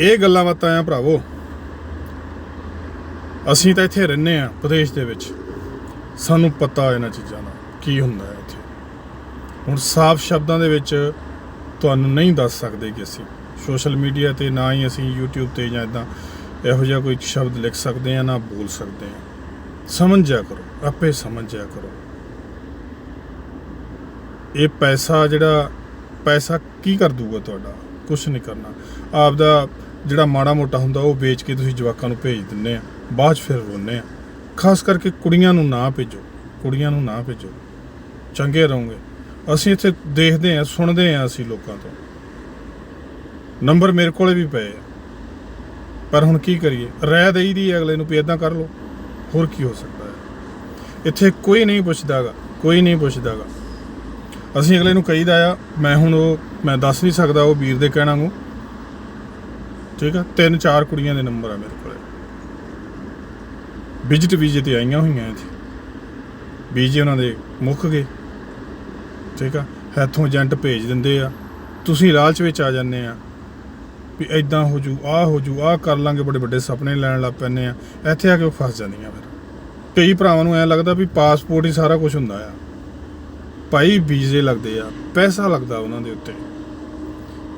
ਇਹ ਗੱਲਾਂ ਬਾਤਾਂ ਆ ਭਰਾਵੋ। ਅਸੀਂ ਤਾਂ ਇੱਥੇ ਰਹਿੰਦੇ ਆ ਪ੍ਰਦੇਸ਼ ਦੇ ਵਿੱਚ। ਸਾਨੂੰ ਪਤਾ ਇਹਨਾਂ ਚੀਜ਼ਾਂ ਦਾ, ਕੀ ਹੁੰਦਾ ਹੈ ਇੱਥੇ। ਹੁਣ ਸਾਫ਼ ਸ਼ਬਦਾਂ ਦੇ ਵਿੱਚ ਤੁਹਾਨੂੰ ਨਹੀਂ ਦੱਸ ਸਕਦੇ ਕਿ ਅਸੀਂ ਸੋਸ਼ਲ ਮੀਡੀਆ ਤੇ ਨਾ ਹੀ ਅਸੀਂ YouTube ਤੇ ਜਾਂ ਇਦਾਂ ਇਹੋ ਜਿਹਾ ਕੋਈ ਸ਼ਬਦ ਲਿਖ ਸਕਦੇ ਆ ਨਾ ਬੋਲ ਸਕਦੇ ਆ ਸਮਝ ਜਾ ਕਰੋ, ਆਪੇ ਸਮਝ ਜਾ ਕਰੋ। ਇਹ ਪੈਸਾ ਜਿਹੜਾ, ਪੈਸਾ ਕੀ ਕਰ ਦੂਗਾ ਤੁਹਾਡਾ? ਕੁਝ ਨਹੀਂ ਕਰਨਾ। ਆਪਦਾ ਜਿਹੜਾ ਮਾੜਾ ਮੋਟਾ ਹੁੰਦਾ, ਉਹ ਵੇਚ ਕੇ ਤੁਸੀਂ ਜਵਾਕਾਂ ਨੂੰ ਭੇਜ ਦਿੰਦੇ ਆ। ਬਾਅਦ 'ਚ ਫਿਰ ਰੋਂਦੇ ਆ। ਖਾਸ ਕਰਕੇ ਕੁੜੀਆਂ ਨੂੰ ਨਾ ਭੇਜੋ। ਕੁੜੀਆਂ ਨੂੰ ਨਾ ਭੇਜੋ। ਚੰਗੇ ਰਹੋਗੇ। ਅਸੀਂ ਇੱਥੇ ਦੇਖਦੇ ਆ, ਸੁਣਦੇ ਆ ਅਸੀਂ ਲੋਕਾਂ ਤੋਂ। ਨੰਬਰ ਮੇਰੇ ਕੋਲੇ ਵੀ ਪਏ ਆ। ਪਰ ਹੁਣ ਕੀ ਕਰੀਏ? ਰਹਿ ਦੇਈ ਦੀ ਅਗਲੇ ਨੂੰ ਵੀ ਇਦਾਂ ਕਰ ਲਓ। ਹੋਰ ਕੀ ਹੋ ਸਕਦਾ ਹੈ? ਇੱਥੇ ਕੋਈ ਨਹੀਂ ਪੁੱਛਦਾਗਾ। ਕੋਈ ਨਹੀਂ ਪੁੱਛਦਾਗਾ। ਅਸੀਂ ਅਗਲੇ ਨੂੰ ਕਹੀਦਾ ਆ, ਮੈਂ ਹੁਣ ਉਹ, ਮੈਂ ਦੱਸ ਨਹੀਂ ਸਕਦਾ ਉਹ ਵੀਰ ਦੇ ਕਹਿਣਾ ਨੂੰ। ਠੀਕ ਆ? ਤਿੰਨ ਚਾਰ ਕੁੜੀਆਂ ਦੇ ਨੰਬਰ ਆ ਮੇਰੇ ਕੋਲੇ। ਵਿਜ਼ਿਟ ਵੀਜ਼ੇ ਤੇ ਆਈਆਂ ਹੋਈਆਂ ਇੱਥੇ। ਵੀਜ਼ੇ ਉਹਨਾਂ ਦੇ ਮੁੱਕ ਗਏ। ਠੀਕ ਆ? ਇੱਥੋਂ ਏਜੰਟ ਭੇਜ ਦਿੰਦੇ ਆ। ਤੁਸੀਂ ਲਾਲਚ ਵਿੱਚ ਆ ਜਾਂਦੇ ਆ ਵੀ ਐਦਾਂ ਹੋ ਜੂ, ਆਹ ਹੋ ਜੂ, ਆਹ ਕਰ ਲਾਂਗੇ, ਬੜੇ ਵੱਡੇ ਸੁਪਨੇ ਲੈਣ ਲੱਗ ਪੈਂਦੇ ਆ। ਇੱਥੇ ਆ ਕੇ ਉਹ ਫਸ ਜਾਂਦੀਆਂ ਫਿਰ। ਕਈ ਭਰਾਵਾਂ ਨੂੰ ਐ ਲੱਗਦਾ ਵੀ ਪਾਸਪੋਰਟ ਹੀ ਸਾਰਾ ਕੁਝ ਹੁੰਦਾ ਆ। ਭਾਈ ਵੀਜ਼ੇ ਲੱਗਦੇ ਆ, ਪੈਸਾ ਲੱਗਦਾ ਉਹਨਾਂ ਦੇ ਉੱਤੇ।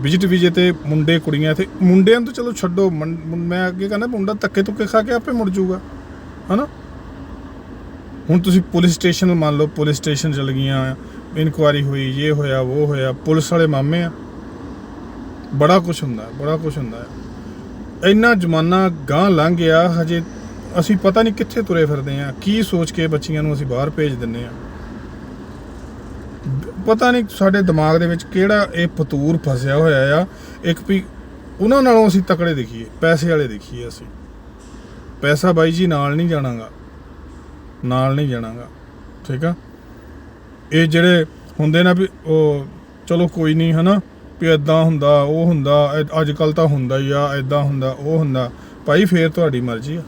ਵਿਜ਼ਿਟ ਵੀਜ਼ੇ ਤੇ ਮੁੰਡੇ, ਕੁੜੀਆਂ ਇੱਥੇ, ਮੁੰਡਿਆਂ ਨੂੰ ਤਾਂ ਚਲੋ ਛੱਡੋ, ਮੈਂ ਅੱਗੇ ਕਹਿੰਦਾ ਮੁੰਡਾ ਧੱਕੇ ਧੁੱਕੇ ਖਾ ਕੇ ਆਪੇ ਮੁੜ ਜਾਊਗਾ, ਹਨਾ? ਹੁਣ ਤੁਸੀਂ ਪੁਲਿਸ ਸਟੇਸ਼ਨ ਮੰਨ ਲਓ, ਪੁਲਿਸ ਸਟੇਸ਼ਨ ਚਲ ਗਈਆਂ, ਇਨਕੁਆਰੀ ਹੋਈ, ਇਹ ਹੋਇਆ, ਉਹ ਹੋਇਆ, ਪੁਲਿਸ ਵਾਲੇ ਮਾਮੇ ਆ। ਬੜਾ ਕੁਝ ਹੁੰਦਾ, ਬੜਾ ਕੁਝ ਹੁੰਦਾ ਹੈ ਇੰਨਾ ਜ਼ਮਾਨਾ ਗਾਂ ਲੰਘ ਗਿਆ, ਹਜੇ ਅਸੀਂ ਪਤਾ ਨਹੀਂ ਕਿੱਥੇ ਤੁਰੇ ਫਿਰਦੇ ਆ, ਕੀ ਸੋਚ ਕੇ ਬੱਚੀਆਂ ਨੂੰ ਅਸੀਂ ਬਾਹਰ ਭੇਜ ਦਿੰਨੇ ਆ। ਪਤਾ ਨਹੀਂ ਸਾਡੇ ਦਿਮਾਗ ਦੇ ਵਿੱਚ ਕਿਹੜਾ ਇਹ ਫਤੂਰ ਫਸਿਆ ਹੋਇਆ ਆ। ਇੱਕ ਵੀ ਉਹਨਾਂ ਨਾਲੋਂ ਅਸੀਂ ਤਕੜੇ ਦਿਖੀਏ, ਪੈਸੇ ਵਾਲੇ ਦਿਖੀਏ ਅਸੀਂ। ਪੈਸਾ ਬਾਈ ਜੀ ਨਾਲ ਨਹੀਂ ਜਾਣਾਗਾ। ਨਾਲ ਨਹੀਂ ਜਾਣਾਗਾ। ਠੀਕ ਆ? ਇਹ ਜਿਹੜੇ ਹੁੰਦੇ ਨਾ ਵੀ ਉਹ ਚਲੋ ਕੋਈ ਨਹੀਂ ਹਨਾ, ਵੀ ਇਦਾਂ ਹੁੰਦਾ, ਉਹ ਹੁੰਦਾ ਅੱਜ ਕੱਲ ਤਾਂ ਹੁੰਦਾ ਹੀ ਆ ਇਦਾਂ ਹੁੰਦਾ, ਉਹ ਹੁੰਦਾ। ਭਾਈ ਫੇਰ ਤੁਹਾਡੀ ਮਰਜ਼ੀ ਆ।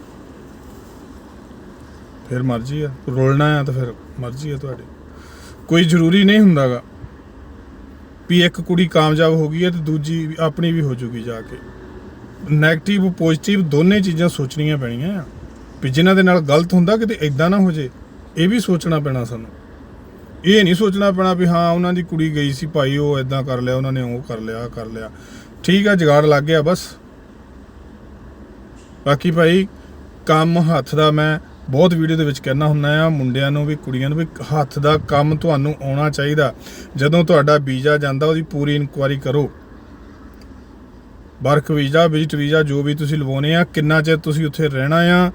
ਫਿਰ ਮਰਜ਼ੀ ਆ। ਰੋਲਣਾ ਆ ਤਾਂ ਫਿਰ ਮਰਜ਼ੀ ਆ ਤੁਹਾਡੀ। ਕੋਈ ਜ਼ਰੂਰੀ ਨਹੀਂ ਹੁੰਦਾਗਾ ਵੀ ਇੱਕ ਕੁੜੀ ਕਾਮਯਾਬ ਹੋ ਗਈ ਹੈ ਤੇ ਦੂਜੀ ਆਪਣੀ ਵੀ ਹੋ ਜੂਗੀ ਜਾ ਕੇ। 네ਗੇਟਿਵ ਪੋਜ਼ਿਟਿਵ ਦੋਨੇ ਚੀਜ਼ਾਂ ਸੋਚਣੀਆਂ ਪੈਣੀਆਂ ਆ। ਵੀ ਜਿਨ੍ਹਾਂ ਦੇ ਨਾਲ ਗਲਤ ਹੁੰਦਾ ਕਿਤੇ ਇਦਾਂ ਨਾ ਹੋ ਜੇ, ਇਹ ਵੀ ਸੋਚਣਾ ਪੈਣਾ ਸਾਨੂੰ। ਇਹ ਨਹੀਂ ਸੋਚਣਾ ਪੈਣਾ ਵੀ ਹਾਂ, ਉਹਨਾਂ ਦੀ ਕੁੜੀ ਗਈ ਸੀ, ਭਾਈ ਉਹ ਇਦਾਂ ਕਰ ਲਿਆ, ਉਹਨਾਂ ਨੇ ਉਹ ਕਰ ਲਿਆ ਕਰ ਲਿਆ। ਠੀਕ ਆ, ਜਗਾੜ ਲੱਗ ਗਿਆ ਬਸ। ਬਾਕੀ ਭਾਈ, ਕੰਮ ਹੱਥ ਦਾ ਮੈਂ ਬਹੁਤ ਵੀਡੀਓ ਦੇ ਵਿੱਚ ਕਹਿਣਾ ਹੁੰਦਾ ਆ, ਮੁੰਡਿਆਂ ਨੂੰ ਵੀ, ਕੁੜੀਆਂ ਨੂੰ ਵੀ ਹੱਥ ਦਾ ਕੰਮ ਤੁਹਾਨੂੰ ਆਉਣਾ ਚਾਹੀਦਾ। ਜਦੋਂ ਤੁਹਾਡਾ ਵੀਜ਼ਾ ਜਾਂਦਾ, ਉਹਦੀ ਪੂਰੀ ਇਨਕੁਆਇਰੀ ਕਰੋ। ਵਰਕ ਵੀਜ਼ਾ ਵਿਜ਼ਿਟ ਵੀਜ਼ਾ, ਜੋ ਵੀ ਤੁਸੀਂ ਲਵਾਉਨੇ ਆ, ਕਿੰਨਾ ਚਿਰ ਤੁਸੀਂ ਉੱਥੇ ਰਹਿਣਾ ਆ,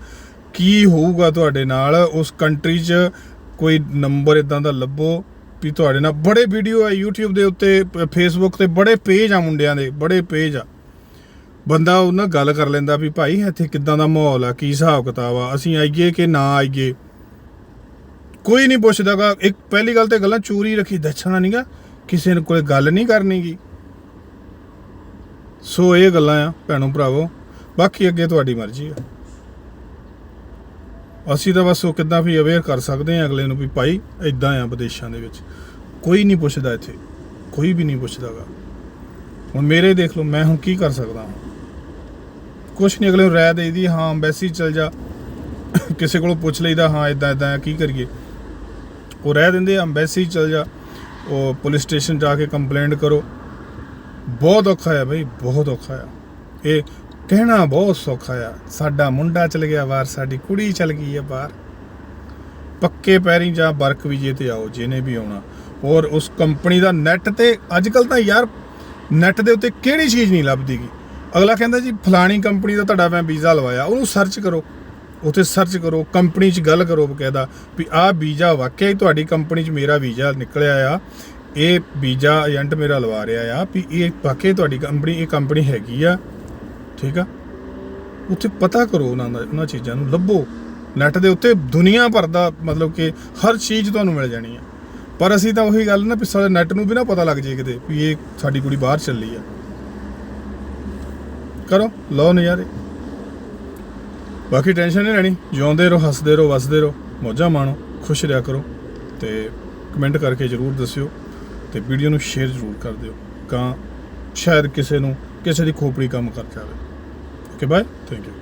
ਕੀ ਹੋਊਗਾ ਤੁਹਾਡੇ ਨਾਲ, ਉਸ ਕੰਟਰੀ 'ਚ ਕੋਈ ਨੰਬਰ ਇਦਾਂ ਦਾ ਲੱਭੋ ਵੀ ਤੁਹਾਡੇ ਨਾਲ। ਬੜੇ ਵੀਡੀਓ ਆ YouTube ਦੇ ਉੱਤੇ ਫੇਸਬੁੱਕ ਤੇ ਬੜੇ ਪੇਜ ਆ ਮੁੰਡਿਆਂ ਦੇ, ਬੜੇ ਪੇਜ ਆ। ਬੰਦਾ ਉਹਨਾਂ ਗੱਲ ਕਰ ਲੈਂਦਾ ਵੀ ਭਾਈ ਇੱਥੇ ਕਿੱਦਾਂ ਦਾ ਮਾਹੌਲ ਆ, ਕੀ ਹਿਸਾਬ ਕਿਤਾਬ ਆ, ਅਸੀਂ ਆਈਏ ਕਿ ਨਾ ਆਈਏ। ਕੋਈ ਨਹੀਂ ਪੁੱਛਦਾਗਾ, ਇੱਕ ਪਹਿਲੀ ਗੱਲ ਤੇ ਗੱਲਾਂ ਚੂਰੀ ਰੱਖੀ, ਦੱਸਣਾ ਨਹੀਂਗਾ ਕਿਸੇ ਨੂੰ ਕੋਈ ਗੱਲ ਨਹੀਂ ਕਰਨੀਗੀ ਸੋ ਇਹ ਗੱਲਾਂ ਆ, ਭੈਣੋ ਭਰਾਵੋ, ਬਾਕੀ ਅੱਗੇ ਤੁਹਾਡੀ ਮਰਜ਼ੀ ਆ। ਅਸੀਂ ਤਾਂ ਬਸ ਉਹ ਕਿੱਦਾਂ ਵੀ ਅਵੇਅਰ ਕਰ ਸਕਦੇ ਆ ਅਗਲੇ ਨੂੰ ਵੀ ਭਾਈ ਇਦਾਂ ਆ ਵਿਦੇਸ਼ਾਂ ਦੇ ਵਿੱਚ। ਕੋਈ ਨਹੀਂ ਪੁੱਛਦਾ ਇੱਥੇ, ਕੋਈ ਵੀ ਨਹੀਂ ਪੁੱਛਦਾਗਾ। ਹੁਣ ਮੇਰੇ ਦੇਖ ਲਓ, ਮੈਂ ਹੁਣ ਕੀ ਕਰ ਸਕਦਾ ਹਾਂ ਕੁਛ ਨਹੀਂ ਅਗਲੇ ਨੂੰ ਰਾਇ ਦੇਈਦੀ, ਹਾਂ ਐਮਬੈਸੀ ਚਲ ਜਾ। ਕਿਸੇ ਕੋਲੋਂ ਪੁੱਛ ਲਈਦਾ, ਹਾਂ ਇਦਾਂ ਇਦਾਂ ਕੀ ਕਰੀਏ? ਉਹ ਰਹਿ ਦਿੰਦੇ ਐਮਬੈਸੀ ਚਲ ਜਾ। ਉਹ ਪੁਲਿਸ ਸਟੇਸ਼ਨ ਜਾ ਕੇ ਕੰਪਲੇਂਟ ਕਰੋ। ਬਹੁਤ ਔਖਾ ਹੈ ਬਈ, ਬਹੁਤ ਔਖਾ ਆ। ਇਹ ਕਹਿਣਾ ਬਹੁਤ ਸੌਖਾ ਆ। ਸਾਡਾ ਮੁੰਡਾ ਚਲ ਗਿਆ ਬਾਹਰ, ਸਾਡੀ ਕੁੜੀ ਚਲ ਗਈ ਆ ਬਾਹਰ। ਪੱਕੇ ਪੈਰੀ ਜਾਂ ਵਰਕ ਵੀਜੇ ਤੇ ਆਓ, ਜਿਹਨੇ ਵੀ ਆਉਣਾ। ਔਰ ਉਸ ਕੰਪਨੀ ਦਾ ਨੈਟ ਤੇ, ਅੱਜ ਕੱਲ ਤਾਂ ਯਾਰ ਨੈਟ ਦੇ ਉੱਤੇ ਕਿਹੜੀ ਚੀਜ਼ ਨਹੀਂ ਲੱਭਦੀਗੀ? ਅਗਲਾ ਕਹਿੰਦਾ ਜੀ, ਫਲਾਣੀ ਕੰਪਨੀ ਦਾ ਤੁਹਾਡਾ ਮੈਂ ਵੀਜ਼ਾ ਲਵਾਇਆ, ਉਹਨੂੰ ਸਰਚ ਕਰੋ। ਉੱਥੇ ਸਰਚ ਕਰੋ, ਕੰਪਨੀ 'ਚ ਗੱਲ ਕਰੋ ਬਕਾਇਦਾ ਵੀ ਆਹ ਵੀਜ਼ਾ ਵਾਕਿਆ ਹੀ ਤੁਹਾਡੀ ਕੰਪਨੀ 'ਚ ਮੇਰਾ ਵੀਜ਼ਾ ਨਿਕਲਿਆ ਆ। ਇਹ ਵੀਜ਼ਾ ਏਜੰਟ ਮੇਰਾ ਲਵਾ ਰਿਹਾ ਆ ਵੀ ਇਹ ਵਾਕਿਆ ਤੁਹਾਡੀ ਕੰਪਨੀ, ਇਹ ਕੰਪਨੀ ਹੈਗੀ ਆ। ਠੀਕ ਆ? ਉੱਥੇ ਪਤਾ ਕਰੋ ਉਹਨਾਂ ਦਾ, ਉਹਨਾਂ ਚੀਜ਼ਾਂ ਨੂੰ, ਲੱਭੋ। ਨੈਟ ਦੇ ਉੱਤੇ ਦੁਨੀਆ ਭਰ ਦਾ ਮਤਲਬ ਕਿ ਹਰ ਚੀਜ਼ ਤੁਹਾਨੂੰ ਮਿਲ ਜਾਣੀ ਆ। ਪਰ ਅਸੀਂ ਤਾਂ ਉਹੀ ਗੱਲ ਨਾ ਵੀ ਸਾਡੇ ਨੈਟ ਨੂੰ ਵੀ ਨਾ ਪਤਾ ਲੱਗ ਜੇ ਕਿਤੇ ਵੀ ਇਹ ਸਾਡੀ ਕੁੜੀ ਬਾਹਰ ਚੱਲੀ ਆ। ਕਰੋ, ਲਓ ਨਜ਼ਾਰੇ। ਬਾਕੀ ਟੈਨਸ਼ਨ ਨਹੀਂ ਲੈਣੀ, ਜਿਉਂਦੇ ਰਹੋ, ਹੱਸਦੇ ਰਹੋ, ਵਸਦੇ ਰਹੋ, ਮੌਜਾਂ ਮਾਣੋ, ਖੁਸ਼ ਰਿਹਾ ਕਰੋ ਤੇ ਕਮੈਂਟ ਕਰਕੇ ਜਰੂਰ ਦੱਸਿਓ ਤੇ ਵੀਡੀਓ ਨੂੰ ਸ਼ੇਅਰ ਜਰੂਰ ਕਰ ਦਿਓ ਤਾਂ ਸ਼ਾਇਦ ਕਿਸੇ ਨੂੰ, ਕਿਸੇ ਦੀ ਖੋਪੜੀ ਕੰਮ ਕਰ ਜਾਵੇ। Okay bye thank you